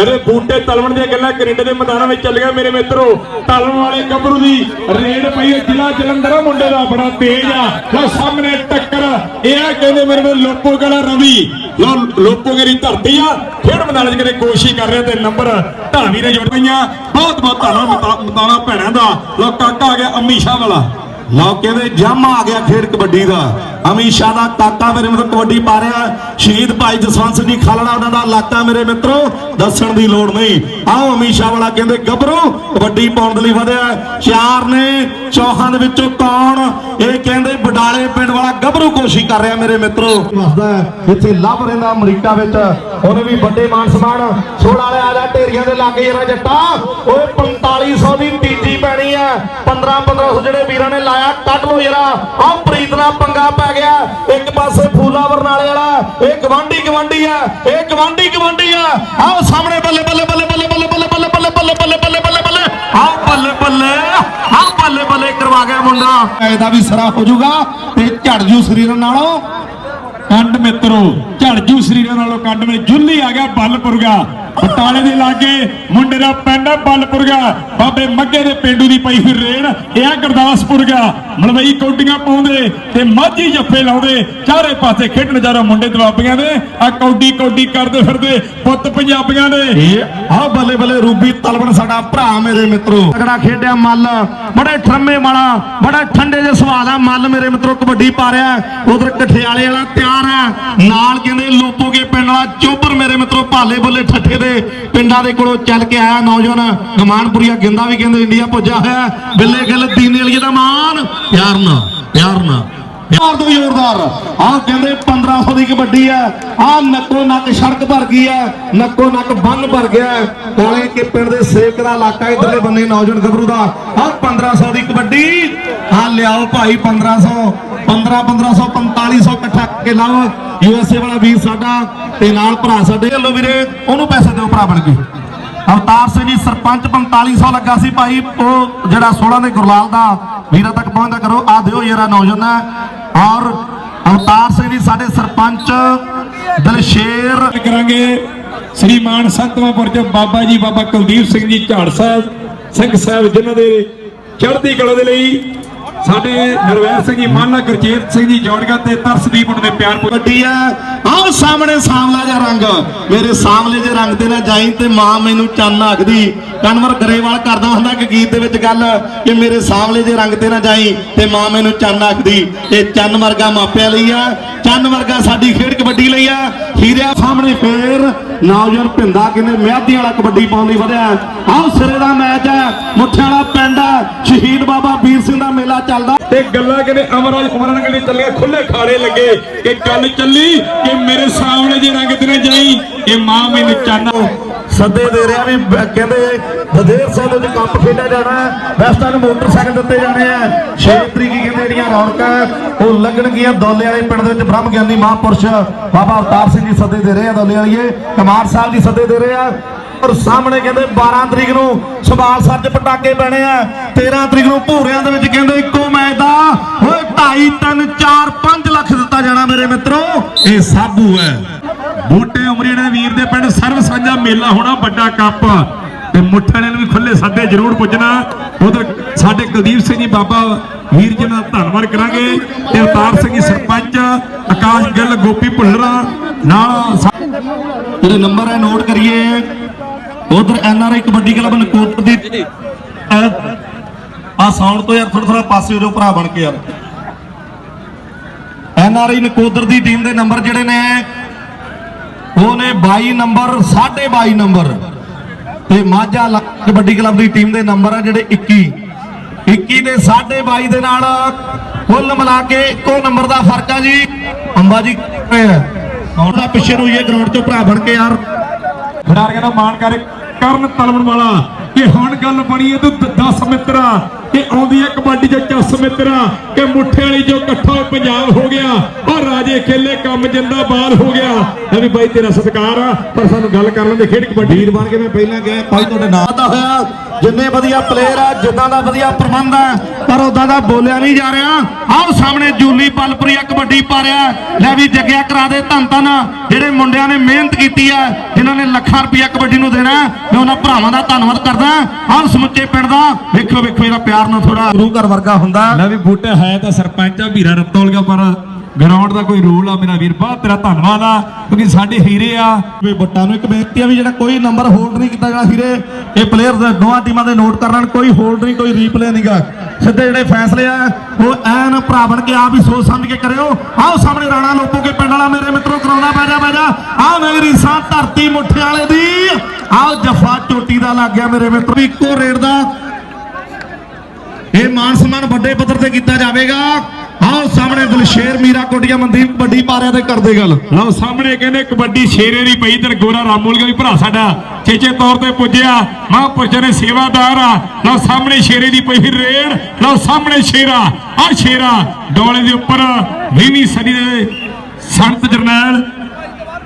ਕਹਿੰਦੇ ਬੂਟੇ ਤਲਵਣ ਦੀਆਂ ਗੱਲਾਂ ਕੈਨੇਡਾ ਦੇ ਮੈਦਾਨਾਂ ਵਿੱਚ ਚੱਲ ਗਿਆ, ਮੇਰੇ ਮਿੱਤਰੋ, ਤਲਵਣ ਵਾਲੇ ਗੱਭਰੂ ਦੀ ਰੇਡ ਪਈ ਹੈ, ਜ਼ਿਲ੍ਹਾ ਜਲੰਧਰ ਆ ਮੁੰਡੇ ਦਾ ਬੜਾ ਤੇਜ਼ ਆ। ਲਓ ਸਾਹਮਣੇ ਟੱਕਰ, ਇਹ ਆ ਕਹਿੰਦੇ ਮੇਰੇ ਕੋਲ ਲੋਪੋ ਗਲਾ ਰਵੀ। ਲਓ ਲੋਪੋ ਗਰੀ ਧਰਤੀ ਆ। ਖੇਡ ਮੈਦਾਨ 'ਚ ਕਿਤੇ ਕੋਸ਼ਿਸ਼ ਕਰ ਰਿਹਾ ਤੇ ਨੰਬਰ ਢਾਵੀ ਨੇ ਜੁੜ ਪਈਆਂ ਬਹੁਤ ਬਹੁਤ ਧੰਨਵਾਦ ਮਤਾਣਾ ਭੈਣਾਂ ਦਾ। ਲਓ ਕਾਕਾ ਆ ਗਿਆ ਅਮੀਸ਼ਾ ਵਾਲਾ। ਲਓ ਕਹਿੰਦੇ ਜੰਮ ਆ ਗਿਆ ਖੇਡ ਕਬੱਡੀ ਦਾ। ਅਮੀਤ ਸ਼ਾਹ ਦਾ ਕਾਕਾ ਮੇਰੇ ਮਿੱਤਰ ਕਬੱਡੀ ਪਾ ਰਿਹਾ ਸ਼ਹੀਦ ਭਾਈ ਜਸਵੰਤ ਸਿੰਘ ਜੀ ਖਾਲੜਾ ਉਹਨਾਂ ਦਾ ਇਲਾਕਾ ਮੇਰੇ ਮਿੱਤਰੋ, ਦੱਸਣ ਦੀ ਲੋੜ ਨਹੀਂ। ਆਓ ਅਮੀਤ ਸ਼ਾਹ ਵਾਲਾ ਕਹਿੰਦੇ, ਗੱਭਰੂ, ਕਬੱਡੀ ਪਾਉਣ ਦੇ ਲਈ ਵਧਿਆ ਚਾਰ ਨੇ ਚੌਹਾਂ ਦੇ ਵਿੱਚੋਂ ਕੌਣ? ਇਹ ਕਹਿੰਦੇ ਬਡਾਲੇ ਪਿੰਡ ਵਾਲਾ ਗੱਭਰੂ ਕੋਸ਼ਿਸ਼ ਕਰ ਰਿਹਾ ਮੇਰੇ ਮਿੱਤਰੋ ਵਸਦਾ ਇੱਥੇ ਲੱਭ ਰਹਿੰਦਾ ਅਮਰੀਕਾ ਵਿੱਚ ਉਹਨੇ ਵੀ ਵੱਡੇ ਮਾਨ ਸਨਮਾਨ ਛੋੜ ਵਾਲੇ ਆ ਜਾ ਢੇਰੀਆਂ ਦੇ ਲਾਗੇ ਜਰਾ ਜੱਟਾ ਓਏ 4500 ਦੀ ਤੀਜੀ ਪੈਣੀ ਹੈ 15 1500 ਜਿਹੜੇ ਵੀਰਾਂ ਨੇ ਲਾਇਆ ਕੱਢ ਲੋ ਜਰਾ ਆਹ ਪ੍ਰੀਤ ਨਾਲ ਪੰਗਾ ਪੈ ਗਿਆ ਇੱਕ ਪਾਸੇ ਫੂਲਾ ਬਰਨਾਲੇ ਵਾਲਾ ਇਹ ਗਵਾਂਢੀ ਗਵਾਂਢੀ ਆ ਇਹ ਗਵਾਂਢੀ ਗਵਾਂਢੀ ਆ ਆਹ ਸਾਹਮਣੇ ਬੱਲੇ ਬੱਲੇ ਬੱਲੇ ਬੱਲੇ ਬੱਲੇ ਬੱਲੇ ਬੱਲੇ ਬੱਲੇ ਬੱਲੇ ਬੱਲੇ ਬੱਲੇ ਆਓ ਬੱਲੇ ਆਹ ਬੱਲੇ। ਬੱਲੇ ਆਹ ਬੱਲੇ ਬੱਲੇ ਕਰਵਾ ਗਿਆ ਮੁੰਡਾ। ਇਹਦਾ ਵੀ ਸਰਾ ਹੋ ਜਾਊਗਾ ਤੇ ਝੜ ਜੂ ਸਰੀਰ ਨਾਲੋਂ। ਕੰਡ ਮਿੱਤਰੋ ਝੜਜੂ ਸਰੀਰਾਂ ਨਾਲੋਂ, ਕੰਡ ਵਿੱਚ ਜੁੱਲੀ ਆ ਗਿਆ, ਬਲਪੁਰਗਾ। ਬਟਾਲੇ ਦੇ ਲਾਗੇ ਮੁੰਡੇ ਦਾ ਪਿੰਡ ਆ ਬਲਪੁਰਗਾ ਬਾਬੇ ਮੱਗੇ ਦੇ ਪਿੰਡੂ ਦੀ ਪਈ ਹੋਈ ਰੇਣ ਇਹ ਆ ਗੁਰਦਾਸਪੁਰਗਾ ਮਲਵਈ ਕੌਡੀਆਂ ਪਾਉਂਦੇ ਤੇ ਮਾਝੀ ਜੱਫੇ ਲਾਉਂਦੇ। ਚਾਰੇ ਪਾਸੇ ਖੇਡਣ ਜਾਰਾ ਮੁੰਡੇ ਦਵਾਬੀਆਂ ਦੇ। ਆ ਕੌਡੀ ਕੌਡੀ ਕਰਦੇ ਫਿਰਦੇ ਪੁੱਤ ਪੰਜਾਬੀਆਂ ਦੇ। ਇਹ ਆਹ ਬੱਲੇ ਬੱਲੇ ਰੂਬੀ ਤਲਵਣ ਸਾਡਾ ਭਰਾ ਮੇਰੇ ਮਿੱਤਰੋ। ਤਗੜਾ ਖੇਡਿਆ ਮੱਲ। ਬੜੇ ਠਰਮੇ ਵਾਲਾ ਬੜਾ ਠੰਡੇ ਜਿਹੇ ਸੁਭਾਅ ਦਾ ਮੱਲ ਮੇਰੇ ਮਿੱਤਰੋ ਕਬੱਡੀ ਪਾ ਰਿਹਾ ਉਧਰ ਕਠਿਆਲੇ ਵਾਲਾ ਤਿਆਰ ਹੈ। ਨਾਲ ਕਹਿੰਦੇ ਲੋਪੋਗੇ ਪਿੰਡ ਵਾਲਾ ਚੋਬਰ ਮੇਰੇ ਮਿੱਤਰੋ ਭਾਲੇ ਬੱਲੇ ਠੱਠੇ ਦੇ ਪਿੰਡਾਂ ਦੇ ਕੋਲੋਂ ਚੱਲ ਕੇ ਆਇਆ ਨੌਜਵਾਨ ਗਮਾਨਪੁਰੀਆ ਗਿੰਦਾ ਵੀ ਕਹਿੰਦੇ, ਇੰਡੀਆ ਪੁੱਜਾ ਹੋਇਆ ਹੈ। ਬਿੱਲੇ ਗਿੱਲ ਦੀਨੇ ਵਾਲੀ ਦਾ ਮਾਨ ਪਿਆਰ ਨਾਲ ਪਿਆਰ ਨਾਲ ਪਿਆਰ ਤੋਂ ਜ਼ੋਰਦਾਰ। ਆਹ ਕਹਿੰਦੇ 1500 ਦੀ ਕਬੱਡੀ ਆ ਆਹ ਨੱਕੋ ਨੱਕ ਸੜਕ ਭਰ ਗਈ ਆ ਨੱਕੋ ਨੱਕ ਬੰਨ ਭਰ ਗਿਆ ਹੈ। ਕੋਲੇ ਕਿ ਪਿੰਡ ਦੇ ਸੇਕ ਦਾ ਇਲਾਕਾ ਇਧਰਲੇ ਬੰਨੇ ਨੌਜਵਾਨ ਗੱਭਰੂ ਦਾ। ਆਹ 1500 ਦੀ ਕਬੱਡੀ। ਆਹ ਲਿਆਓ ਭਾਈ 1500 15 1500 4500 ਇਕੱਠਾ ਕੇ ਲਾਓ। ਯੂਐਸਏ ਵਾਲਾ ਵੀਰ ਸਾਡਾ ਤੇ ਨਾਲ ਭਰਾ ਸਾਡੇ। ਲੋ ਵੀਰੇ, ਉਹਨੂੰ ਪੈਸੇ ਦਿਓ, ਭਰਾ ਬਣ ਕੇ। ਅਵਤਾਰ ਸਿੰਘ ਜੀ, ਸਰਪੰਚ 4500 ਲੱਗਾ ਸੀ ਭਾਈ। ਉਹ ਜਿਹੜਾ 16 ਦੇ ਗੁਰਲਾਲ ਦਾ, ਵੀਰਾਂ ਤੱਕ ਪਹੁੰਚਦਾ ਕਰੋ। ਆ ਦਿਓ ਯਾਰਾ ਨੌਜਵਾਨ। ਹੈ ਔਰ ਅਵਤਾਰ ਸਿੰਘ ਜੀ, ਸਾਡੇ ਸਰਪੰਚ ਦਲਸ਼ੇਰ। ਕਰਾਂਗੇ ਸ੍ਰੀ ਮਾਨ ਸੰਤਵਾਪੁਰ ਚ ਬਾਬਾ ਜੀ, ਬਾਬਾ ਕੁਲਦੀਪ ਸਿੰਘ ਜੀ ਝਾੜ ਸਾਹਿਬ ਸਿੰਘ ਸਾਹਿਬ ਜਿਨ੍ਹਾਂ ਦੇ ਚੜ੍ਹਦੀ ਕਲਾ ਦੇ ਲਈ ਸਾਡੇ ਨਰਵੈਰ ਸਿੰਘ ਜੀ ਮਾਨਾ ਗੁਰਜੀਤ ਸਿੰਘ ਜੀ ਜੋੜਗਾ ਤੇ ਤਰਸਦੀਪ ਉਹਨਾਂ ਦੇ ਪਿਆਰ ਵੱਡੀ ਆ। ਆਹ ਸਾਹਮਣੇ ਸਾਂਵਲਾ ਜਿਹਾ ਰੰਗ। ਮੇਰੇ ਸਾਂਵਲੇ ਜਿਹੇ ਰੰਗ ਤੇ ਨਾ ਜਾਈ ਤੇ ਮਾਂ ਮੈਨੂੰ ਚੰਨ ਆਖਦੀ। ਕਨਵਰ ਗਰੇਵਾਲ ਕਰਦਾ ਹੁੰਦਾ ਕਿ ਗੀਤ ਦੇ ਵਿੱਚ ਗੱਲ ਕਿ ਮੇਰੇ ਸਾਂਵਲੇ ਜਿਹੇ ਰੰਗ ਤੇ ਨਾ ਜਾਈ ਤੇ ਮਾਂ ਮੈਨੂੰ ਚੰਨ ਆਖਦੀ। ਇਹ ਚੰਨ ਵਰਗਾ ਮਾਪਿਆਂ ਲਈ ਆ। ਚੰਨ ਵਰਗਾ ਸਾਡੀ ਖੇਡ ਕਬੱਡੀ ਲਈ ਆ। ਹੀਰਿਆ ਸਾਹਮਣੇ ਫੇਰ। ਨੌਜਵਾਨ ਭਿੰਦਾ ਕਿਨੇ ਮਿਆਦੀ ਵਾਲਾ ਕਬੱਡੀ ਪਾਉਣ ਲਈ ਵਧਿਆ ਆਹ ਸਿਰੇ ਦਾ ਮੈਚ ਹੈ। ਮੁੱਠਿਆਂ ਵਾਲਾ ਪਿੰਡ ਹੈ ਸ਼ਹੀਦ ਬਾਬਾ ਵੀਰ ਸਿੰਘ ਦਾ ਮੇਲਾ ਚੱਲਦਾ। ਤੇ ਗੱਲਾਂ ਕਹਿੰਦੇ ਅਮਰਾਜ ਕੁਮਾਰਾਂ ਨਾਲ ਚੱਲੀਆਂ ਖੁੱਲੇ ਖਾੜੇ ਲੱਗੇ ਕਿ ਗੱਲ ਚੱਲੀ ਕਿ ਮੇਰੇ ਸਾਹਮਣੇ ਜੇ ਰੰਗ ਤੇ ਜਾਈ ਕਿ ਮਾਂ ਮੈਨੂੰ ਚੰਨ ਸੱਦੇ ਦੇ ਰਿਹਾ ਵੀ ਕਹਿੰਦੇ ਬਦੇਰ ਸਾਹਿਬ ਵਿੱਚ ਕੱਪ ਖੇਡਿਆ ਜਾਣਾ ਹੈ ਵੈਸਟਰਨ ਮੋਟਰਸਾਈਕਲ ਦਿੱਤੇ ਜਾਣੇ ਆ। 6 ਤਰੀਕ ਕਹਿੰਦੇ ਜਿਹੜੀਆਂ ਰੌਣਕਾਂ ਉਹ ਲੱਗਣਗੀਆਂ ਦੋਲੇ ਵਾਲੇ ਪਿੰਡ ਦੇ ਵਿੱਚ ਬ੍ਰਹਮ ਗਿਆਨੀ ਮਹਾਂਪੁਰਸ਼ ਬਾਬਾ ਅਵਤਾਰ ਸਿੰਘ ਜੀ ਸੱਦੇ ਦੇ ਰਹੇ ਆ ਦੋਲੇ ਵਾਲੀਏ। ਕਮਾਰ ਸਾਹਿਬ ਜੀ ਸੱਦੇ ਦੇ ਰਹੇ ਆ। ਔਰ ਸਾਹਮਣੇ ਕਹਿੰਦੇ 12 ਤਰੀਕ ਨੂੰ ਸਵਾਲ ਸੱਚ ਪਟਾਕੇ ਪੈਣੇ ਆ 13 ਤਰੀਕ ਨੂੰ ਭੂਰਿਆਂ ਦੇ ਵਿੱਚ ਕਹਿੰਦੇ ਇੱਕੋ ਮੈਚ ਦਾ ਓਏ 2.5 3 4 5 ਲੱਖ ਦਿੱਤਾ ਜਾਣਾ ਮੇਰੇ ਮਿੱਤਰੋ। ਇਹ ਸਾਬੂ ਹੈ। ਬੂਟੇ ਉਮਰੀ ਨੇ ਵੀਰ ਦੇ ਪਿੰਡ ਸਰਵ ਸਾਂਝਾ ਮੇਲਾ ਹੋਣਾ ਵੱਡਾ ਕੱਪ। ਤੇ ਮੁੱਠੇ ਨੇ ਵੀ ਖੁੱਲੇ ਸੱਦੇ ਜ਼ਰੂਰ ਪੁੱਜਣਾ। ਉਧਰ ਸਾਡੇ ਕੁਲਦੀਪ ਸਿੰਘ ਜੀ, ਬਾਬਾ ਵੀਰ ਜੀ ਦਾ ਧੰਨਵਾਦ ਕਰਾਂਗੇ। ਤੇ ਅਵਤਾਰ ਸਿੰਘ ਜੀ, ਸਰਪੰਚ, ਆਕਾਸ਼ ਗਿੱਲ, ਗੋਪੀ ਭੁੱਲਰਾ, ਨਾਲ ਜਿਹੜੇ ਨੰਬਰ ਹੈ, ਨੋਟ ਕਰੀਏ। ਉਧਰ N R I kabaddi club Nakodar ਦੀ ਆ ਸਾਊਂਡ ਤੋਂ ਯਾਰ ਥੋੜਾ ਥੋੜਾ ਪਾਸੇ ਹੋ ਭਰਾ ਬਣ ਕੇ ਯਾਰ। ਐਨ ਆਰ ਆਈ ਨਕੋਦਰ ਦੀ ਟੀਮ ਦੇ ਨੰਬਰ ਜਿਹੜੇ ਨੇ, ਉਹ ਨੇ 22 ਨੰਬਰ 22 ਨੰਬਰ। ਤੇ ਮਾਝਾ ਲਾ- ਕਬੱਡੀ ਕਲੱਬ ਦੀ ਟੀਮ ਦੇ ਨੰਬਰ ਆ ਜਿਹੜੇ 21 21 ਦੇ 22 ਦੇ ਨਾਲ ਕੁੱਲ ਮਿਲਾ ਕੇ ਇੱਕੋ ਨੰਬਰ ਦਾ ਫ਼ਰਕ ਆ ਜੀ। ਅੰਬਾ ਜੀ ਹੁਣ ਦਾ ਪਿੱਛੇ ਨੂੰ ਇਹ ਗਰਾਊਂਡ ਚੋਂ ਭਰਾ ਬਣ ਕੇ ਯਾਰ। ਖਿਡਾਰੀਆਂ ਦਾ ਮਾਣ ਕਰ ਕਰਨ ਤਲਵਣ ਵਾਲਾ। ਕਿ ਹੁਣ ਗੱਲ ਬਣੀ ਹੈ 10 ਮਿੱਤਰਾ ਕਿ ਆਉਂਦੀ ਹੈ ਕਬੱਡੀ ਚ ਚੱਸ ਮਿੱਤਰਾ, ਕਿ ਮੁੱਠੇ ਵਾਲੀ ਜੋ ਇਕੱਠਾ ਪੰਜਾਬ ਹੋ ਗਿਆ ਔਰ ਰਾਜੇ ਖੇਲੇ ਕੰਮ ਜਿੰਦਾਬਾਦ ਹੋ ਗਿਆ। ਇਹ ਵੀ ਬਾਈ ਤੇਰਾ ਸਤਿਕਾਰ ਆ, ਪਰ ਸਾਨੂੰ ਗੱਲ ਕਰਨ ਦੇ ਖੇਡ ਕਬੱਡੀ ਵੀਰ ਬਣ ਕੇ ਮੈਂ ਪਹਿਲਾਂ ਗਿਆ ਭਾਈ ਤੁਹਾਡੇ ਨਾਂ ਦਾ ਹੋਇਆ। ਜਿੰਨੇ ਵਧੀਆ ਪਲੇਅਰ ਆ, ਜਿੱਦਾਂ ਦਾ ਵਧੀਆ ਪ੍ਰਬੰਧ ਆ, ਪਰ ਉਦਾਂ ਦਾ ਬੋਲਿਆ ਨਹੀਂ ਜਾ ਰਿਹਾ। ਆਹ ਸਾਹਮਣੇ ਜੂਲੀ ਪਲਪਰੀਆ ਕਬੱਡੀ ਪਾ ਰਿਹਾ ਲੈ ਵੀ ਜੱਗਿਆ ਕਰਾ ਦੇ ਧੰਨ ਧੰਨ। ਜਿਹੜੇ ਮੁੰਡਿਆਂ ਨੇ ਮਿਹਨਤ ਕੀਤੀ ਆ, ਜਿਨ੍ਹਾਂ ਨੇ ਲੱਖਾਂ ਰੁਪਇਆ ਕਬੱਡੀ ਨੂੰ ਦੇਣਾ, ਮੈਂ ਉਹਨਾਂ ਭਰਾਵਾਂ ਦਾ ਧੰਨਵਾਦ ਕਰਦਾ। ਆਹ ਸਮੁੱਚੇ ਪਿੰਡ ਦਾ, ਵੇਖੋ ਵੇਖੋ ਇਹਦਾ ਪਿਆਰ ਨਾਲ ਥੋੜਾ ਗੁਰੂ ਘਰ ਵਰਗਾ ਹੁੰਦਾ। ਲੈ ਵੀ ਬੂਟਾ ਹੈ ਤਾਂ ਸਰਪੰਚ ਆ, ਵੀਰਾ ਰਤੋਲਗਾ ਪਰ ਗਰਾਊਂਡ ਦਾ ਕੋਈ ਰੂਲ ਆ, ਮੇਰਾ ਵੀਰ, ਬਹੁਤ ਤੇਰਾ ਧੰਨਵਾਦ ਆ, ਕਿਉਂਕਿ ਸਾਡੇ ਹੀਰੇ ਆ। ਵੀ ਬੱਟਾਂ ਨੂੰ ਇੱਕ ਬੇਨਤੀ ਆ ਵੀ ਜਿਹੜਾ ਕੋਈ ਨੰਬਰ ਹੋਲਡ ਨਹੀਂ ਕੀਤਾ ਜਾਣਾ ਹੀਰੇ, ਇਹ ਪਲੇਅਰ ਦੇ ਟੀਮਾਂ ਦੇ ਨੋਟ ਕਰਨ, ਕੋਈ ਹੋਲਡ ਨਹੀਂ, ਕੋਈ ਰੀਪਲੇ ਨਹੀਂਗਾ। ਸਿੱਧੇ ਜਿਹੜੇ ਫੈਸਲੇ ਆ, ਉਹ ਐਨ ਭਰਾ ਬਣ ਕੇ ਆਪ ਹੀ ਸੋਚ ਸਮਝ ਕੇ ਕਰਿਓ। ਆਓ ਸਾਹਮਣੇ ਰਾਣਾ ਲੋਪੋ ਕੇ ਪਿੰਡ ਵਾਲਾ, ਮੇਰੇ ਮਿੱਤਰੋ, ਕਰਾਉਣਾ ਬਾਜਾ ਬਾਜਾ ਆ ਮੇਰੀ ਸਾਂ ਧਰਤੀ ਮੁੱਠੇ ਵਾਲੇ ਦੀ। ਆਓ ਜਫਾ ਚੋਟੀ ਦਾ ਲੱਗ ਗਿਆ ਮੇਰੇ ਮਿੱਤਰ ਵੀ ਇੱਕੋ ਰੇਟ ਦਾ। ਇਹ ਮਾਨ ਸਨਮਾਨ ਵੱਡੇ ਪੱਧਰ ਤੇ ਕੀਤਾ ਜਾਵੇਗਾ। ਆਓ ਸਾਹਮਣੇ ਦਿਲਸ਼ੇਰ ਮੀਰਾ ਕੋਟੀਆ, ਮਨਦੀਪ ਕਬੱਡੀ ਪਾਰਿਆ ਤੇ ਕਰਦੇ ਗੱਲ। ਲਓ ਸਾਹਮਣੇ ਕਹਿੰਦੇ ਕਬੱਡੀ ਸ਼ੇਰੇ ਦੀ ਪਈ ਤੇ ਗੋਰਾ ਰਾਮੂਲਗਾ ਵੀ ਭਰਾ ਸਾਡਾ। ਚੇਚੇ ਤੌਰ ਤੇ ਪੁੱਜਿਆ, ਮਹਾਂਪੁਰਸ਼ ਨੇ ਸੇਵਾਦਾਰ ਆ। ਲਓ ਸਾਹਮਣੇ ਸ਼ੇਰੇ ਦੀ ਪਈ ਰੇੜ ਲਓ ਸਾਹਮਣੇ ਸ਼ੇਰਾ ਆ ਸ਼ੇਰਾ ਡੋਲੇ ਦੇ ਉੱਪਰ 20ਵੀਂ ਸਦੀ ਦੇ ਸੰਤ ਜਰਨੈਲ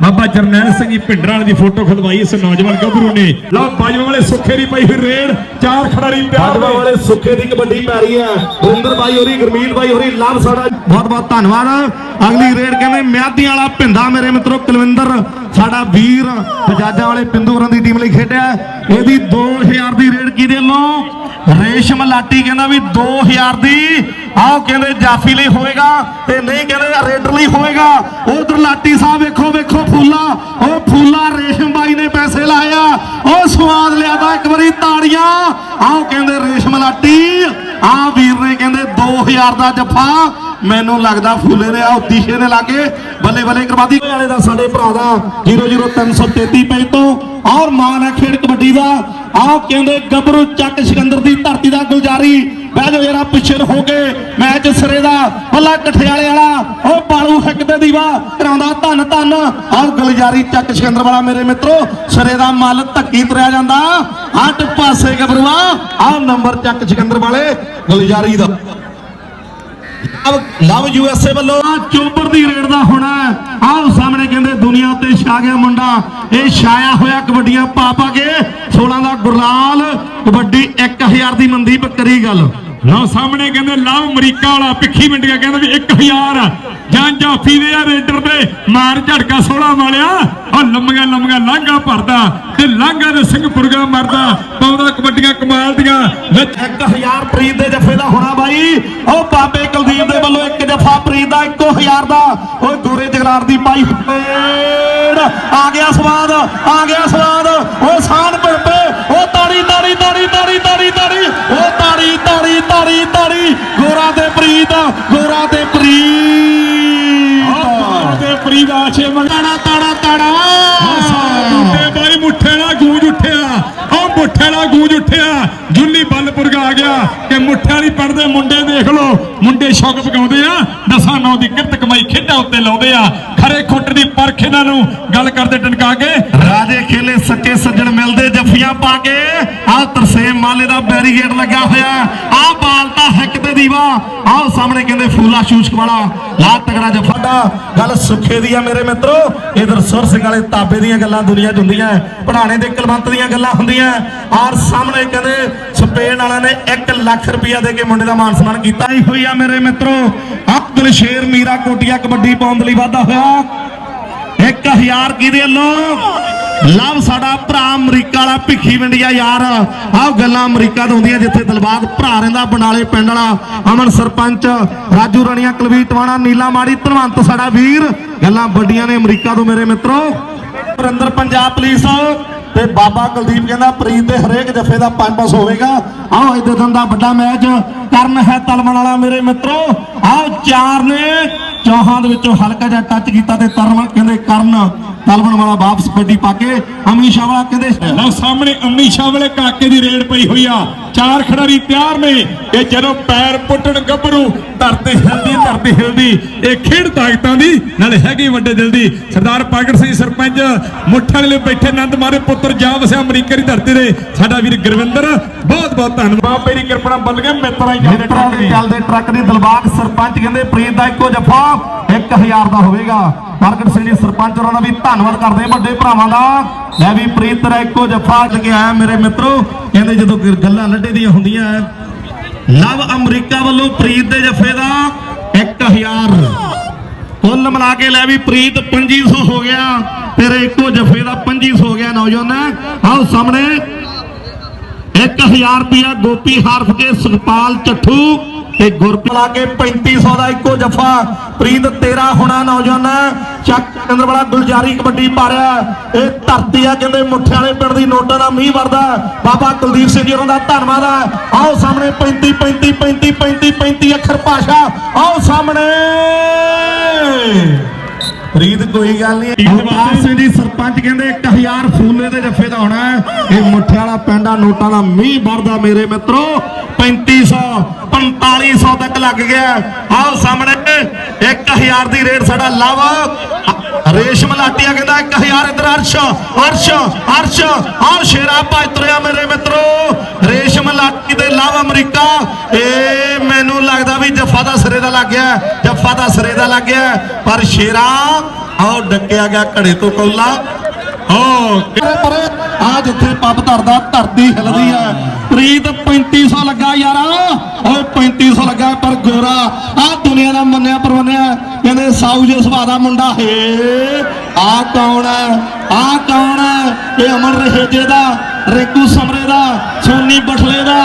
ਬਾਬਾ ਜਰਨੈਲ ਸਿੰਘ ਜੀ ਭਿੰਡਰਾਂ ਵਾਲੇ ਦੀ ਫੋਟੋ ਖਿਲਵਾਈ ਇਸ ਨੌਜਵਾਨ ਗੱਭਰੂ ਨੇ। ਲਓ ਬਾਜਵਾ ਵਾਲੇ ਸੁੱਖੇ ਦੀ ਪਈ ਹੋਈ ਰੇਡ ਚਾਰ ਖਿਡਾਰੀ ਤਿਆਰ ਬਾਜਵਾ ਵਾਲੇ ਸੁੱਖੇ ਦੀ ਕਬੱਡੀ ਪੈ ਰਹੀ ਹੈ। ਗੁਰਿੰਦਰ ਬਾਈ ਹੋਰੀ ਗੁਰਮੀਤ ਬਾਈ ਹੋਰੀ ਲਵ ਸਾਡਾ ਬਹੁਤ ਬਹੁਤ ਧੰਨਵਾਦ। ਅਗਲੀ ਰੇਡ ਕਹਿੰਦੇ ਮਿਆਦੀਆਂ ਵਾਲਾ ਪਿੰਦਾ ਮੇਰੇ ਮਿੱਤਰੋ ਕੁਲਵਿੰਦਰ ਸਾਡਾ ਵੀਰ ਬਜਾਜਾਂ ਵਾਲੇ ਪਿੰਦੂ ਹੋਰਾਂ ਦੀ ਟੀਮ ਲਈ ਖੇਡਿਆ ਇਹਦੀ 2000 ਦੀ ਰੇਡ ਕਿਹਦੇ ਵੱਲੋਂ? ਰੇਸ਼ਮ ਲਾਟੀ ਕਹਿੰਦਾ ਵੀ 2000 ਦੀ ਆਓ ਕਹਿੰਦੇ ਜਾਫੀ ਲਈ ਹੋਏਗਾ ਤੇ ਨਹੀਂ ਕਹਿੰਦੇ ਰੇਡਰ ਲਈ ਹੋਏਗਾ। ਉਧਰ ਲਾਟੀ ਸਾਹਿਬ ਵੇਖੋ ਵੇਖੋ ਫੂਲਾ। ਉਹ ਫੂਲਾ, ਰੇਸ਼ਮ ਬਾਈ ਨੇ ਪੈਸੇ ਲਾਇਆ ਉਹ ਸਵਾਦ ਲਿਆਦਾ ਇੱਕ ਵਾਰੀ ਤਾੜੀਆਂ। ਆਓ ਕਹਿੰਦੇ ਰੇਸ਼ਮ ਲਾਟੀ। ਆ ਵੀਰ ਨੇ ਕਹਿੰਦੇ 2000 ਦਾ ਜੱਫਾ। ਮੈਨੂੰ ਲੱਗਦਾ ਫੂਲੇ ਨੇ ਆ ਦੀਸ਼ੇ ਨੇ ਲਾਗੇ। ਬੱਲੇ ਬੱਲੇ ਕਰਵਾਦੀ ਵਾਲੇ ਦਾ ਸਾਡੇ ਭਰਾ ਦਾ 00333 ਪੈਂ ਤੋਂ। ਔਰ ਮਾਨ ਹੈ ਖੇਡ ਕਬੱਡੀ ਦਾ। ਆਓ ਕਹਿੰਦੇ ਗੱਭਰੂ ਚੱਕ ਸਿਕੰਦਰ ਦੀ ਧਰਤੀ ਦਾ ਗੁਲਜਾਰੀ। ਬਹਿ ਜਾਓ ਯਾਰਾ ਪਿੱਛੇ ਹੋ ਕੇ ਮੈਚ ਸਿਰੇ ਦਾ ਬੱਲਾ ਕਠਿਆਲੇ ਵਾਲਾ, ਉਹ ਬਾਲੂ ਹੱਕ ਤੇ ਦੀਵਾ ਕਰਾਉਂਦਾ ਧੰਨ ਧੰਨ। ਔਰ ਗਲਜਾਰੀ ਚੱਕ ਸਿਕੰਦਰ ਵਾਲਾ ਮੇਰੇ ਮਿੱਤਰੋ, ਸਿਰੇ ਦਾ ਮੱਲ ਧੱਕੀ ਤੁਰਿਆ ਜਾਂਦਾ। ਹੱਟ ਪਾਸੇ ਗੱਭਰੂਆ ਆਹ ਨੰਬਰ ਚੱਕ ਸਿਕੰਦਰ ਵਾਲੇ ਗੁਲਜਾਰੀ ਦਾ। ਲਵ ਲਵ ਯੂਐਸਏ ਵੱਲੋਂ। ਆਹ ਚੋਬਰ ਦੀ ਰੇਡ ਦਾ ਹੋਣਾ ਆਹ ਸਾਹਮਣੇ ਕਹਿੰਦੇ ਦੁਨੀਆ ਉੱਤੇ ਛਾ ਗਿਆ ਮੁੰਡਾ। ਇਹ ਛਾਇਆ ਹੋਇਆ ਕਬੱਡੀਆਂ ਪਾ ਪਾ ਕੇ 16 ਦਾ ਗੁਰਲਾਲ, ਕਬੱਡੀ 1000 ਦੀ ਮਨਦੀਪ ਕਰੀ ਗੱਲ। ਲਓ ਸਾਹਮਣੇ ਕਹਿੰਦੇ ਲਵ ਅਮਰੀਕਾ ਵਾਲਾ ਪਿੱਖੀ ਮਿੰਡੀਆਂ ਕਹਿੰਦਾ ਵੀ 1000 ਜਾਂ ਜਾਫੀ ਦੇ ਆ ਰੇਡਰ ਦੇ, ਮਾਰ ਝਟਕਾ 16 ਵਾਲਿਆ। ਉਹ ਲੰਮੀਆਂ ਲੰਮੀਆਂ ਲਾਂਘਾ ਭਰਦਾ ਤੇ ਲਾਂਘਾ ਦੇ ਸਿੰਘ ਪੁਰਗਾ ਮਰਦਾ। ਪਾਉਂਦਾ ਕਬੱਡੀਆਂ ਕਮਾਲ ਦੀਆਂ। ਵਿੱਚ 1000 ਪ੍ਰੀਤ ਦੇ ਜੱਫੇ ਦਾ ਹੋਣਾ ਬਾਈ। ਉਹ ਬਾਬੇ ਕੁਲਦੀਪ ਦੇ ਵੱਲੋਂ ਇੱਕ ਜੱਫਾ, ਪ੍ਰੀਤ ਦਾ 1000 ਦਾ। ਉਹ ਦੂਰੇ ਜਗਰਾਰ ਦੀ ਪਾਈ ਆ ਗਿਆ ਸਵਾਦ, ਆ ਗਿਆ ਸਵਾਦ। ਉਹ ਸਾਨ ਤਾੜੀ ਤਾੜੀ ਤਾੜੀ ਤਾੜੀ ਤਾੜੀ ਤਾੜੀ। ਉਹ ਤਾੜੀ ਤਾੜੀ ਤਾੜੀ ਤਾੜੀ। ਗੋਰਾ ਤੇ ਪ੍ਰੀਤ ਗੋਰਾ ਤੇ ਪ੍ਰੀਤ। ਤੇ ਫਰੀਦ ਆਸ਼ੇ ਮੰਗਣਾ ਤਾੜਾ ਤਾੜਾ ਤਾੜਾ। ਮੁੱਠੇ ਬਾਈ ਮੁੱਠੇ ਨਾਲ ਗੂੰਜ ਉੱਠਿਆ। ਉਹ ਮੁੱਠੇ ਨਾਲ ਗੂੰਜ ਉੱਠਿਆ। ਜੁੱਲੀ ਬੱਲਪੁਰਗਾ ਆ ਗਿਆ ਕਿ ਮੁੱਠੇ ਵਾਲੀ ਪੜਦੇ ਮੁੰਡੇ ਦੇਖ ਲੋ ਮੁੰਡੇ ਸ਼ੌਕ ਪਕਾਉਂਦੇ ਆ। ਦਸਾਂ ਨੌ ਦੀ ਕਿਰਤ ਕਮਾਈ ਖੇਡਾਂ ਉੱਤੇ ਲਾਉਂਦੇ ਆ। ਖਰੇ ਖੁੱਟ ਦੀ ਪਰਖ ਇਹਨਾਂ ਨੂੰ ਗੱਲ ਕਰਦੇ ਟਨਕਾ ਕੇ। ਰਾਜੇ ਖੇਲੇ ਸੱਚੇ ਸੱਜਣ ਮਿਲਦੇ ਜੱਫੀਆਂ ਪਾ ਕੇ ਆ ਤਰਸੇਮ ਮਾਲੇ ਦਾ ਬੈਰੀਗੇਡ ਲੱਗਾ ਹੋਇਆ ਆ ਬਾਲ ਹੱਕ ਤੇ ਦੀਵਾ। ਆਹ ਸਾਹਮਣੇ ਕਹਿੰਦੇ ਫੂਲਾ ਸ਼ੂਸ਼ਕ ਵਾਲਾ। ਲਾ ਤਗੜਾ ਜੱਫਾ ਗੱਲ ਸੁੱਖੇ ਦੀ ਆ ਮੇਰੇ ਮਿੱਤਰੋ। ਇਧਰ ਸੁਰ ਸਿੰਘ ਵਾਲੇ ਤਾਬੇ ਦੀਆਂ ਗੱਲਾਂ ਦੁਨੀਆ 'ਚ ਪੜਾਣੇ ਦੇ ਕਲਵੰਤ ਦੀਆਂ ਗੱਲਾਂ ਹੁੰਦੀਆਂ ਔਰ ਸਾਹਮਣੇ ਕਹਿੰਦੇ ਸਪੇਨ ਵਾਲਿਆਂ ਨੇ 1 ਲੱਖ ਰੁਪਇਆ ਦੇ ਕੇ ਮੁੰਡੇ ਦਾ ਮਾਨ ਸਨਮਾਨ ਕੀਤਾ। ਹੀ ਹੋਈ ਆ ਮੇਰੇ ਮਿੱਤਰੋ। ਅਬਦੁਲ ਸ਼ੇਰ ਮੀਰਾ ਕੋਟੀਆ ਕਬੱਡੀ ਪਾਉਣ ਦੇ ਲਈ ਵਾਧਾ ਹੋਇਆ। 1000 ਕਿਹਦੇ ਵੱਲੋਂ ਲਵ ਸਾਡਾ ਭਰਾ ਅਮਰੀਕਾ ਵਾਲਾ ਭਿੱਖੀ ਵੰਡੀਆ ਯਾਰ। ਆਹ ਗੱਲਾਂ ਅਮਰੀਕਾ ਤੋਂ ਹੁੰਦੀਆਂ ਜਿੱਥੇ ਦਿਲਬਾਗ ਭਰਾ ਰਹਿੰਦਾ ਬਨਾਲੇ ਪਿੰਡ ਵਾਲਾ, ਅਮਨ ਸਰਪੰਚ, ਰਾਜੂ ਰਣੀਆਂ, ਕੁਲਵੀਰ ਟਵਾਣਾ, ਨੀਲਾ ਮਾੜੀ, ਧਨਵੰਤ ਸਾਡਾ ਵੀਰ। ਗੱਲਾਂ ਵੱਡੀਆਂ ਨੇ ਅਮਰੀਕਾ ਤੋਂ ਮੇਰੇ ਮਿੱਤਰੋ। ਵਰਿੰਦਰ ਪੰਜਾਬ ਪੁਲਿਸ, ਤੇ ਬਾਬਾ ਕੁਲਦੀਪ ਕਹਿੰਦਾ, ਪ੍ਰੀਤ ਦੇ ਹਰੇਕ ਜੱਫੇ ਦਾ 5-5 ਹੋਵੇਗਾ। ਆਓ ਇਹਦੇ ਦਿਨ ਦਾ ਵੱਡਾ ਮੈਚ ਕਰਨ ਹੈ ਤਲਵਣ ਵਾਲਾ ਮੇਰੇ ਮਿੱਤਰੋ। ਆਓ ਚਾਰ ਨੇ ਚੌਹਾਂ ਦੇ ਵਿੱਚੋਂ ਹਲਕਾ ਜਿਹਾ ਟੱਚ ਕੀਤਾ ਤੇ ਤਰਮਨ ਕਹਿੰਦੇ ਕਰਨ। ਤਲਮਣ ਵਾਲਾ ਵਾਪਸ ਗੱਡੀ ਪਾ ਕੇ ਅਮੀਸ਼ਾ ਵਾਲਾ ਕਹਿੰਦੇ ਲਓ ਸਾਹਮਣੇ ਅੰਮੀ ਸ਼ਾਹ ਵਾਲੇ ਕਾਕੇ ਦੀ ਰੇਡ ਪਈ ਹੋਈ ਆ। ਚਾਰ ਖਿਡਾਰੀ ਤਿਆਰ ਨੇ। ਇਹ ਜਦੋਂ ਪੈਰ ਪੁੱਟਣ ਗੱਭਰੂ ਧਰਤੇ ਹਿਲਦੀ ਧਰਤੇ ਹਿਲਦੀ ਇਹ ਖੇਡ ਤਾਕਤਾਂ ਦੀ ਨਾਲੇ ਹੈਗੀ ਵੱਡੇ ਦਿਲ ਦੀ। ਸਰਦਾਰ ਪ੍ਰਗਟ ਸਿੰਘ ਸਰਪੰਚ ਮੁੱਠਾਂ ਵਾਲੇ ਬੈਠੇ ਆਨੰਦ ਮਾਰੇ ਪੁੱਤਰ ਜਾ ਵਸਿਆ ਅਮਰੀਕਾ ਦੀ ਧਰਤੀ ਤੇ। ਸਾਡਾ ਵੀਰ ਗੁਰਵਿੰਦਰ ਬਹੁਤ ਬਹੁਤ ਧੰਨਵਾਦ। ਦੀ ਕਿਰਪਾ ਬੱਲ ਗਏ ਮਿੱਤਰਾਂ ਹੀ ਮਿੱਤਰਾਂ ਦੇ ਚੱਲਦੇ ਟਰੱਕ ਦੀ ਦਿਲਬਾਗ ਸਰਪੰਚ ਕਹਿੰਦੇ ਪ੍ਰੀਤ ਦਾ ਇੱਕੋ ਜੱਫਾ 1000 ਦਾ ਹੋਵੇਗਾ। ਪ੍ਰਗਟ ਸਿੰਘ ਜੀ, ਸਰਪੰਚ ਹੋਰਾਂ ਦਾ ਵੀ ਧੰਨਵਾਦ ਕਰਦੇ ਹਾਂ ਵੱਡੇ ਭਰਾਵਾਂ ਦਾ। ਲੈ ਵੀ ਪ੍ਰੀਤ ਤੇਰਾ ਇੱਕੋ ਜੱਫਾ ਲੈ ਕੇ ਆਇਆ, ਮੇਰੇ ਮਿੱਤਰੋ। ਕਹਿੰਦੇ ਜਦੋਂ ਗੱਲਾਂ ਲੱਡੇ ਦੀਆਂ ਹੁੰਦੀਆਂ ਲਵ ਅਮਰੀਕਾ ਵੱਲੋਂ ਪ੍ਰੀਤ ਦੇ ਜੱਫੇ ਦਾ 1000 ਕੁੱਲ ਮਿਲਾ ਕੇ ਲੈ ਵੀ ਪ੍ਰੀਤ 2500 ਹੋ ਗਿਆ ਤੇਰੇ ਇੱਕੋ ਜਫੇ ਦਾ 2500 ਹੋ ਗਿਆ ਨੌਜਵਾਨ। ਆਓ ਸਾਹਮਣੇ 1000 ਰੁਪਿਆ ਗੋਪੀ ਹਾਰਫ ਕੇ ਸੁਖਪਾਲ ਚੱਠੂ ਤੇ ਗੁਰਪ੍ਰੀਤ ਲਾ ਕੇ 3500 ਦਾ ਇੱਕੋ ਜੱਫਾ। ਪ੍ਰੀਤ, ਤੇਰਾ ਹੋਣਾ ਨੌਜਵਾਨ। ਚੱਕ ਕੇਂਦਰ ਵਾਲਾ ਗੁਲਜਾਰੀ ਕਬੱਡੀ ਪਾ ਰਿਹਾ। ਇਹ ਧਰਤੀ ਆ ਕਹਿੰਦੇ ਮੁੱਠੇ ਵਾਲੇ ਪਿੰਡ ਦੀ ਨੋਟਾਂ ਦਾ ਮੀਂਹ ਵਰਦਾ। ਬਾਬਾ ਕੁਲਦੀਪ ਸਿੰਘ ਜੀ ਉਹਨਾਂ ਦਾ ਧੰਨਵਾਦ ਹੈ ਆਓ ਸਾਹਮਣੇ 35 35 35 35 35 ਅੱਖਰ ਭਾਸ਼ਾ। ਆਓ ਸਾਹਮਣੇ। ਪ੍ਰੀਤ, ਕੋਈ ਗੱਲ ਨਹੀਂ ਅਵਤਾਰ ਸਿੰਘ ਜੀ ਸਰਪੰਚ ਕਹਿੰਦੇ 1000 ਫੂਲੇ ਦੇ ਜੱਫੇ ਦਾ ਹੋਣਾ। ਇਹ ਮੁੱਠੇ ਵਾਲਾ ਪਿੰਡਾ ਨੋਟਾਂ ਦਾ ਮੀਂਹ ਵਰਦਾ ਮੇਰੇ ਮਿੱਤਰੋ। 3500 4500 ਤੱਕ ਲੱਗ ਗਿਆ। ਆਓ ਸਾਹਮਣੇ 1000 ਦੀ ਰੇਟ ਸਾਡਾ ਲਵ। ਰੇਸ਼ਮ ਲਾਟੀਆ ਕਹਿੰਦਾ 1000 ਇਧਰ ਅਰਸ਼ ਅਰਸ਼ ਅਰਸ਼ ਆਹ ਸ਼ੇਰਾ ਭੱਜ ਤੁਰਿਆ ਮੇਰੇ ਮਿੱਤਰੋ। ਰੇਸ਼ਮ ਲਾਟੀ ਦੇ ਲਵ ਅਮਰੀਕਾ। ਇਹ ਮੈਨੂੰ ਲੱਗਦਾ ਵੀ ਜੱਫਾ ਦਾ ਸਿਰੇ ਦਾ ਲੱਗ ਗਿਆ, ਜੱਫਾ ਦਾ ਸਿਰੇ ਦਾ ਲੱਗ ਗਿਆ। ਪਰ ਸ਼ੇਰਾ ਆਹ ਡੱਕਿਆ ਗਿਆ ਘੜੇ ਤੋਂ ਕੋਲਾ। ਓ ਪਰੇ ਆ ਜਿੱਥੇ ਪੱਬ ਧਰਦਾ, ਧਰਤੀ ਹਿਲਦੀ ਆ। ਪ੍ਰੀਤ 3500 ਲੱਗਾ ਯਾਰ। ਓਏ 3500 ਲੱਗਾ ਪਰ ਗੋਰਾ। ਆ ਦੁਨੀਆ ਦਾ ਮੰਨਿਆ ਪਰਵੰਨਿਆ, ਕਹਿੰਦੇ ਸਾਊ ਜੇ ਸੁਭਾਅ ਦਾ ਮੁੰਡਾ ਹੈ। ਆ ਕੌਣ ਹੈ ਆ ਕੌਣ ਹੈ ਇਹ ਅਮਨ ਰਹੇਜੇ ਦਾ, ਰਿੰਕੂ ਸਮਰੇ ਦਾ, ਸੋਨੀ ਬਠਲੇ ਦਾ।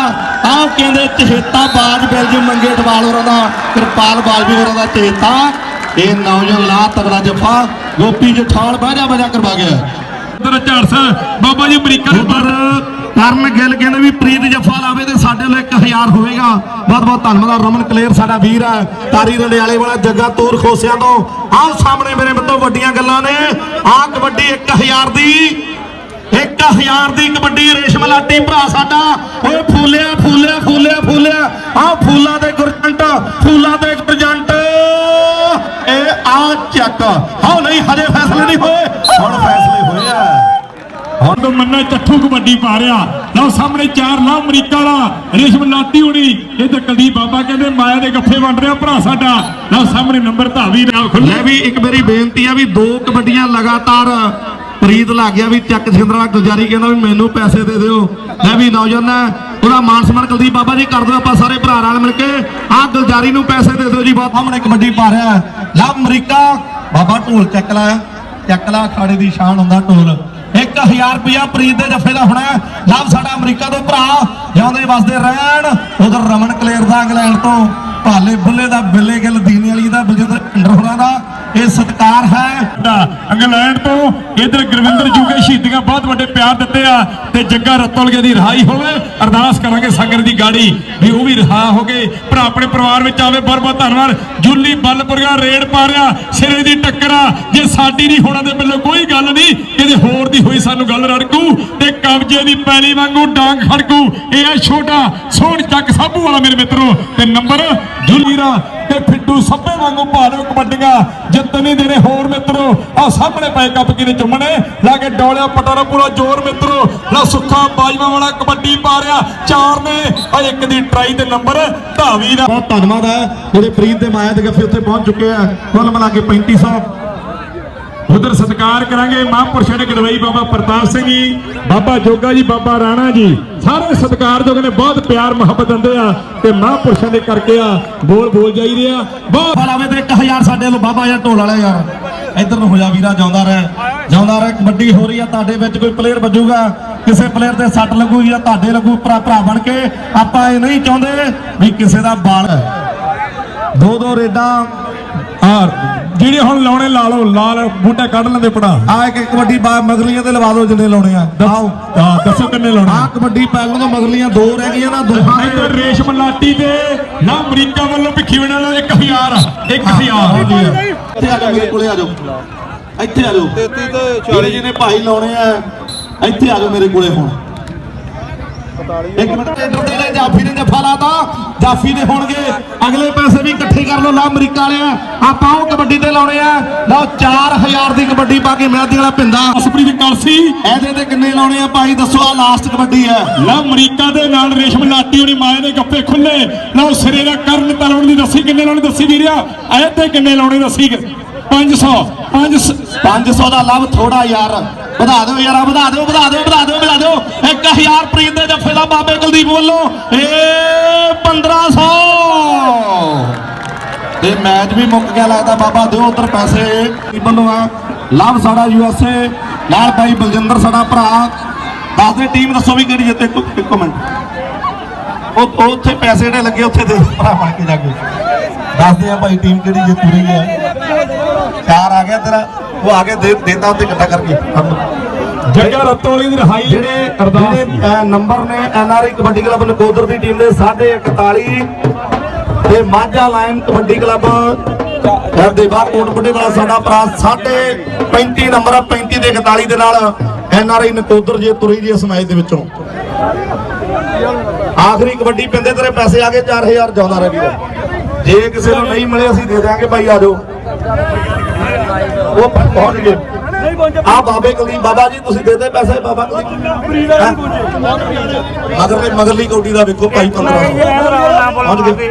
ਆਹ ਕਹਿੰਦੇ ਚਹੇਤਾ ਬਾਜ ਬਿਲਜ ਮੰਗੇ ਟਵਾਲ ਹੋਰਾਂ ਦਾ, ਕਿਰਪਾਲ ਬਾਜਵੀ ਹੋਰਾਂ ਦਾ ਚਹੇਤਾ ਇਹ ਨੌਜਵਾਨ ਲਾ ਤਗੜਾ ਜੱਫਾ, ਗੋਪੀ ਜਠਾਲ ਬਾਜਾ ਬਾਜਾ ਕਰਵਾ ਗਿਆ। ਉਧਰ ਝਾੜਸ ਬਾਬਾ ਜੀ ਅਮਰੀਕਾ ਦੇ ਕਰਨ ਗਿੱਲ ਕਹਿੰਦੇ ਵੀ ਪ੍ਰੀਤ ਜੱਫਾ ਲਾਵੇ ਤੇ ਸਾਡੇ ਲਈ 1000 ਹੋਵੇਗਾ। ਬਹੁਤ ਬਹੁਤ ਧੰਨਵਾਦ, ਰਮਨ ਕਲੇਰ ਸਾਡਾ ਵੀਰ ਹੈ। ਤਾਰੀ ਰੰਡਿਆਲੇ ਵਾਲਾ ਜੱਗਾ ਤੂਰ ਖੋਸਿਆਂ ਤੋਂ। ਆਹ ਸਾਹਮਣੇ ਮੇਰੇ ਮਿੱਤਰੋ ਵੱਡੀਆਂ ਗੱਲਾਂ ਨੇ। ਆਹ ਕਬੱਡੀ 1000 ਦੀ 1000 ਦੀ ਕਬੱਡੀ ਰੇਸ਼ਮ ਲਾਟੀ ਭਰਾ ਸਾਡਾ। ਓਏ ਫੂਲਿਆ ਫੂਲਿਆ ਫੂਲਿਆ ਫੂਲਿਆ। ਆਹ ਫੂਲਾਂ ਦੇ ਗੁਰਜੰਟ, ਫੂਲਾ ਦੇ ਗੁਰਜੰਟ। ਇਹ ਆ ਚੱਕ। ਹਾਂ ਨਹੀਂ, ਹਜੇ ਫੈਸਲੇ ਨਹੀਂ ਹੋਏ। ਹੁਣ ਫੈਸਲੇ ਹੁਣ ਤੋਂ ਮੰਨਾ ਚੱਠੂ ਕਬੱਡੀ ਪਾ ਰਿਹਾ। ਲਓ ਸਾਹਮਣੇ ਚਾਰ ਲਾ ਅਮਰੀਕਾ ਵਾਲਾ ਰੇਸ਼ਮ ਲਾਤੀ ਹੋਣੀ। ਇਹ ਤਾਂ ਕੁਲਦੀਪ ਬਾਬਾ ਕਹਿੰਦੇ ਮਾਇਆ ਦੇ ਗੱਫੇ ਵੰਡ ਰਿਹਾ ਭਰਾ ਸਾਡਾ। ਲਓ ਸਾਹਮਣੇ ਨੰਬਰ ਧਾਵੀ ਨਾਲ ਖੁੱਲੇ ਲੈ ਵੀ ਇੱਕ ਮੇਰੀ ਬੇਨਤੀ ਆ ਵੀ ਦੋ ਕਬੱਡੀਆਂ ਲਗਾਤਾਰ ਪ੍ਰੀਤ ਲੱਗ ਗਿਆ ਵੀ ਚੱਕ ਸਿੰਦਰਾ ਗੁਲਜਾਰੀ ਕਹਿੰਦਾ ਵੀ ਮੈਨੂੰ ਪੈਸੇ ਦੇ ਦਿਓ। ਲੈ ਵੀ ਨੌਜਵਾਨ ਉਹਦਾ ਮਾਨ ਸਨਮਾਨ ਕੁਲਦੀਪ ਬਾਬਾ ਜੀ ਕਰ ਦਿਓ ਆਪਾਂ ਸਾਰੇ ਭਰਾ ਨਾਲ ਮਿਲ ਕੇ ਆਹ ਗੁਲਜਾਰੀ ਨੂੰ ਪੈਸੇ ਦੇ ਦਿਓ ਜੀ। ਬਹੁਤ ਸਾਹਮਣੇ ਕਬੱਡੀ ਪਾ ਰਿਹਾ। ਲਵ ਅਮਰੀਕਾ ਬਾਬਾ ਢੋਲ ਚੱਕ ਲਾ। ਚੱਕਲਾ ਖਾੜੇ ਦੀ ਸ਼ਾਨ ਹੁੰਦਾ ਢੋਲ। 1000 ਰੁਪਿਆ ਪ੍ਰੀਤ ਦੇ ਜੱਫੇ ਦਾ ਹੋਣਾ ਹੈ। ਲਵ ਸਾਡਾ ਅਮਰੀਕਾ ਤੋਂ ਭਰਾ, ਜਿਉਂਦੇ ਵਸਦੇ ਰਹਿਣ। ਉਧਰ ਰਮਨ ਕਲੇਰ ਦਾ ਇੰਗਲੈਂਡ ਤੋਂ, ਭਾਲੇ ਬੁੱਲੇ ਦਾ ਬਿੱਲੇ ਗਿੱਲ ਦੀਨੇ ਵਾਲੀ ਦਾ, ਬਲਜਿੰਦਰ ਢਿੰਡਰ ਹੋਰਾਂ ਦਾ। ਇਹ ਸਤਿਕਾਰ ਹੈ। ਇੰਗਲੈਂਡ ਤੋਂ ਇਧਰ ਗੁਰਵਿੰਦਰ ਜੂਗੇ ਸ਼ਹੀਦੀਆਂ ਬਹੁਤ ਵੱਡੇ ਪਿਆਰ ਦਿੱਤੇ ਆ ਤੇ ਜੱਗਾ ਰਤੋਲਗੇ ਦੀ ਰਿਹਾਈ ਹੋਵੇ। ਅਰਦਾਸ ਕਰਾਂਗੇ ਸੰਗਤ ਦੀ ਗਾੜੀ ਵੀ ਉਹ ਵੀ ਰਿਹਾ ਹੋ ਗਏ ਭਰਾ ਆਪਣੇ ਪਰਿਵਾਰ ਵਿੱਚ ਆਵੇ, ਬਹੁਤ ਬਹੁਤ ਧੰਨਵਾਦ। ਜੁੱਲੀ ਬੱਲਪੁਰਗਾ ਰੇਡ ਪਾ ਰਿਹਾ, ਸਿਰੇ ਦੀ ਟੱਕਰਾ ਜੇ ਸਾਡੀ ਨਹੀਂ ਹੋਣਾ ਦੇ ਵੱਲੋਂ ਕੋਈ ਗੱਲ ਨਹੀਂ, ਕਿਤੇ ਹੋਰ ਦੀ ਹੋਈ ਸਾਨੂੰ ਗੱਲ ਰੜਕੂ ਤੇ ਕਬਜੇ ਦੀ ਪੈਲੀ ਵਾਂਗੂ ਡਾਂਗ ਖੜਕੂ। ਇਹ ਆ ਛੋਟਾ ਸੋਹਣ ਚੱਕ ਸਾਬੂ ਵਾਲਾ ਮੇਰੇ ਮਿੱਤਰੋ। ਤੇ ਨੰਬਰ ਦਾ ਤੇ ਫਿੱਟੂ ਸੱਭੇ ਵਾਂਗੂ ਭਾਰੋ ਕਬੱਡੀਆਂ। ਜਿੱਤ ਨਹੀਂ ਦੇਣੇ ਹੋਰ ਮਿੱਤਰੋ ਆ ਸਾਹਮਣੇ ਪਏ ਕੱਪ ਕਿਨੇ ਚੁੰਮਣੇ। ਲਾ ਡੋਲਿਆ ਪਟਾਰਾ ਪੂਰਾ ਜ਼ੋਰ ਮਿੱਤਰੋ। ਲਾ ਸੁੱਖਾ ਬਾਜਵਾ ਵਾਲਾ ਕਬੱਡੀ ਪਾ ਰਿਹਾ, ਚਾਰ ਨੇ। ਆ ਇੱਕ ਦੀ ਟਰਾਈ ਤੇ ਨੰਬਰ ਧਾਵੀ ਦਾ। ਬਹੁਤ ਧੰਨਵਾਦ ਹੈ। ਜਿਹੜੇ ਪ੍ਰੀਤ ਦੇ ਮਾਇਆ ਦੇ ਗੱਫੇ ਉੱਤੇ ਪਹੁੰਚ ਚੁੱਕੇ ਆ, ਕੁੱਲ ਮਿਲਾ ਕੇ 3500 ਉਧਰ ਸਤਿਕਾਰ ਕਰਾਂਗੇ ਮਹਾਂਪੁਰਸ਼ਾਂ ਦੇ ਗਦਵਈ ਬਾਬਾ ਪ੍ਰਤਾਪ ਸਿੰਘ ਜੀ, ਬਾਬਾ ਜੋਗਾ ਜੀ, ਬਾਬਾ ਰਾਣਾ ਜੀ। ਸਾਰੇ ਸਤਿਕਾਰਯੋਗ ਨੇ, ਬਹੁਤ ਪਿਆਰ, ਮੁਹੱਬਤ ਦਿੰਦੇ ਆ ਤੇ ਮਹਾਂਪੁਰਸ਼ਾਂ ਦੇ ਕਰਕੇ ਆ ਬੋਲ ਬੋਲ ਜਾਈਦੇ ਆ ਬਹੁਤ ਫਲ ਤੇ 1000 ਸਾਡੇ ਵੱਲੋਂ ਬਾਬਾ ਯਾਰ ਢੋਲ ਵਾਲਾ ਯਾਰ। ਇੱਧਰ ਨੂੰ ਹੋ ਜਾ ਵੀਰਾ, ਜਾਉਂਦਾ ਰਹਿ। ਜਾਉਂਦਾ ਰਹਿ, ਕਬੱਡੀ ਹੋ ਰਹੀ ਆ, ਤੁਹਾਡੇ ਵਿੱਚ ਕੋਈ ਪਲੇਅਰ ਵੱਜੂਗਾ। ਕਿਸੇ ਪਲੇਅਰ ਤੇ ਸੱਟ ਲੱਗੂਗੀ ਜਾਂ ਤੁਹਾਡੇ ਲੱਗੂ ਭਰਾ ਭਰਾ ਬਣ ਕੇ ਆਪਾਂ ਇਹ ਨਹੀਂ ਚਾਹੁੰਦੇ ਵੀ ਕਿਸੇ ਦਾ ਬਾਲ ਦੋ ਦੋ ਰੇਡਾਂ ਆ ਜਿਹੜੇ ਹੁਣ ਲਾਉਣੇ ਲਾ ਲਓ ਲਾਲ ਬੂਟਾ ਕੱਢ ਲੈਂਦੇ ਪੜਾ। ਆ ਇੱਕ ਕਬੱਡੀ ਬਾ ਮਗਰਲੀਆਂ ਤੇ ਲਵਾ ਦਿਓ ਜਿੰਨੇ ਲਾਉਣੇ ਆ। ਆਓ। ਆ ਦੱਸੋ ਕਿੰਨੇ ਲਾਉਣੇ ਆ। ਕਬੱਡੀ ਪਹਿਲਾਂ ਤੋਂ ਮਗਰਲੀਆਂ ਦੋ ਰਹਿ ਗਈਆਂ ਨਾ ਦੋਹਾਂ ਇੱਧਰ ਦੇ ਰੇਸ਼ਮ ਲਾਟੀ ਤੇ ਨਾ ਅਮਰੀਕਾ ਵੱਲੋਂ ਭਿੱਖੀ ਵੰਡਣ ਵਾਲਾ 1000 1000 ਇੱਥੇ ਆ ਜਾਓ ਮੇਰੇ ਕੋਲੇ ਆ ਜਾਓ। ਇੱਥੇ ਆ ਜਾਓ। 33 ਤੇ 40 ਜਿਹਨੇ ਭਾਈ ਲਾਉਣੇ ਆ। ਇੱਥੇ ਆ ਜਾਓ ਮੇਰੇ ਕੋਲੇ ਹੁਣ। ਇੱਕ ਮਿੰਟ ਟੇਡਰ ਦੇ ਲਈ ਜਾਫੀ ਨੇ ਜੱਫਾ ਲਾਤਾ। ਜਾਫੀ ਦੇ ਹੋਣਗੇ। ਅਗਲੇ ਪੈਸੇ ਵੀ ਇਕੱਠੇ ਕਰ ਲਓ। ਲਾ ਅਮਰੀਕਾ ਵਾਲਿਆ ਆਪਾਂ ਉਹ ਕਬੱਡੀ ਤੇ ਲਾਉਣੇ ਆ। ਲਓ 4000 ਦੀ ਕਬੱਡੀ ਪਾ ਕੇ ਮਹਿਦੀ ਵਾਲਾ ਪਿੰਦਾ ਅਸਪ੍ਰੀਤ ਕਲਸੀ। ਇਹਦੇ ਤੇ ਕਿੰਨੇ ਲਾਉਣੇ ਆ ਭਾਈ? ਦੱਸੋ ਆ ਲਾਸਟ ਕਬੱਡੀ ਹੈ। ਲਓ ਅਮਰੀਕਾ ਦੇ ਨਾਲ ਰੇਸ਼ਮ ਲਾਟੀ ਹੋਣੀ ਮਾਏ ਦੇ ਗੱਪੇ ਖੁੱਲੇ। ਲਓ ਸਿਰੇ ਦਾ ਕਰਨ ਤਲਵਣ ਦੀ ਦੱਸੀ ਕਿੰਨੇ ਲਾਉਣੇ ਦੱਸੀ ਵੀਰਿਆ? ਤੇ ਕਿੰਨੇ ਲਾਉਣੇ ਦੱਸੀ? 500 500 500 ਦਾ ਲੱਭ ਥੋੜਾ ਯਾਰ। ਵਧਾ ਦਿਓ ਯਾਰ ਵਧਾ ਦਿਓ ਵਧਾ ਦਿਓ ਵਧਾ ਦਿਓ ਵਧਾ ਦਿਓ। 1000 ਪ੍ਰੀਤ ਦੇ ਜੱਫੇ ਦਾ ਬਾਬੇ ਕੁਲਦੀਪ ਵੱਲੋਂ। ਏ 1500 ਤੇ ਮੈਚ ਵੀ ਮੁੱਕ ਗਿਆ, ਲੱਗਦਾ ਬਾਬਾ ਦਿਓ ਉਧਰ ਪੈਸੇ। ਵੱਲੋਂ ਆ ਲਵ ਸਾਡਾ ਯੂਐਸਏ ਨਾਲ ਭਾਈ ਬਲਜਿੰਦਰ ਸਾਡਾ ਭਰਾ। ਦੱਸ ਦੇ ਟੀਮ ਦੱਸੋ ਵੀ ਕਿਹੜੀ ਜਿੱਤੇ, ਇੱਕ ਮਿੰਟ। ਉਹ ਉੱਥੇ ਪੈਸੇ ਜਿਹੜੇ ਲੱਗੇ, ਉੱਥੇ ਦੇ ਭਰਾ ਬਣ ਕੇ ਜਾ ਕੇ। ਦੱਸਦੇ ਆ ਭਾਈ ਟੀਮ ਕਿਹੜੀ ਜਿੱਤ ਰਹੀ ਹੈ। ਚਾਰ ਆ ਗਿਆ ਤੇਰਾ ਉਹ ਆ ਕੇ ਦੇ ਦੇਤਾ ਉੱਤੇ ਇਕੱਠਾ ਕਰਕੇ ਜੱਗਾ ਰਤੋਲੀ ਦੀ ਰਹਾਈ ਜਿਹੜੇ ਅਰਦਾਸ ਨੰਬਰ ਨੇ ਐਨਆਰਆਈ ਕਬੱਡੀ ਕਲੱਬ ਨਕੋਦਰ ਦੀ ਟੀਮ ਦੇ 41 ਤੇ ਮਾਝਾ ਲਾਇਨ ਕਬੱਡੀ ਕਲੱਬ ਦੇਵਾ ਕੋਟਪੁੱਡੇ ਵਾਲਾ ਸਾਡਾ ਭਰਾ 35 ਨੰਬਰ ਆ 35 ਤੇ 41 ਦੇ ਨਾਲ ਐਨਆਰਆਈ ਨਕੋਦਰ ਜੇ ਤੁਰੀ ਜੀ ਇਸ ਮੈਚ ਦੇ ਵਿੱਚੋਂ। ਆਖਰੀ ਕਬੱਡੀ ਪਿੰਦੇ ਤੇਰੇ ਪੈਸੇ ਆ ਗਏ 4000 ਜਾਉਂਦਾ ਰਹਿ ਵੀਰ ਜੇ ਕਿਸੇ ਨੂੰ ਨਹੀਂ ਮਿਲੇ ਅਸੀਂ ਦੇ ਦਿਆਂਗੇ ਭਾਈ ਆ ਜਾਓ। ਉਹ ਪਹੁੰਚ ਗਏ ਆ ਬਾਬੇ ਕੁਲਦੀਪ ਬਾਬਾ ਜੀ ਤੁਸੀਂ ਦੇ ਦੇ ਪੈਸੇ ਬਾਬਾ ਕੁਲਦੀਪ? ਮਗਰਲੀ ਮਗਰਲੀ ਕੌਡੀ ਦਾ ਵੇਖੋ ਭਾਈ 1500 ਪਹੁੰਚ ਗਏ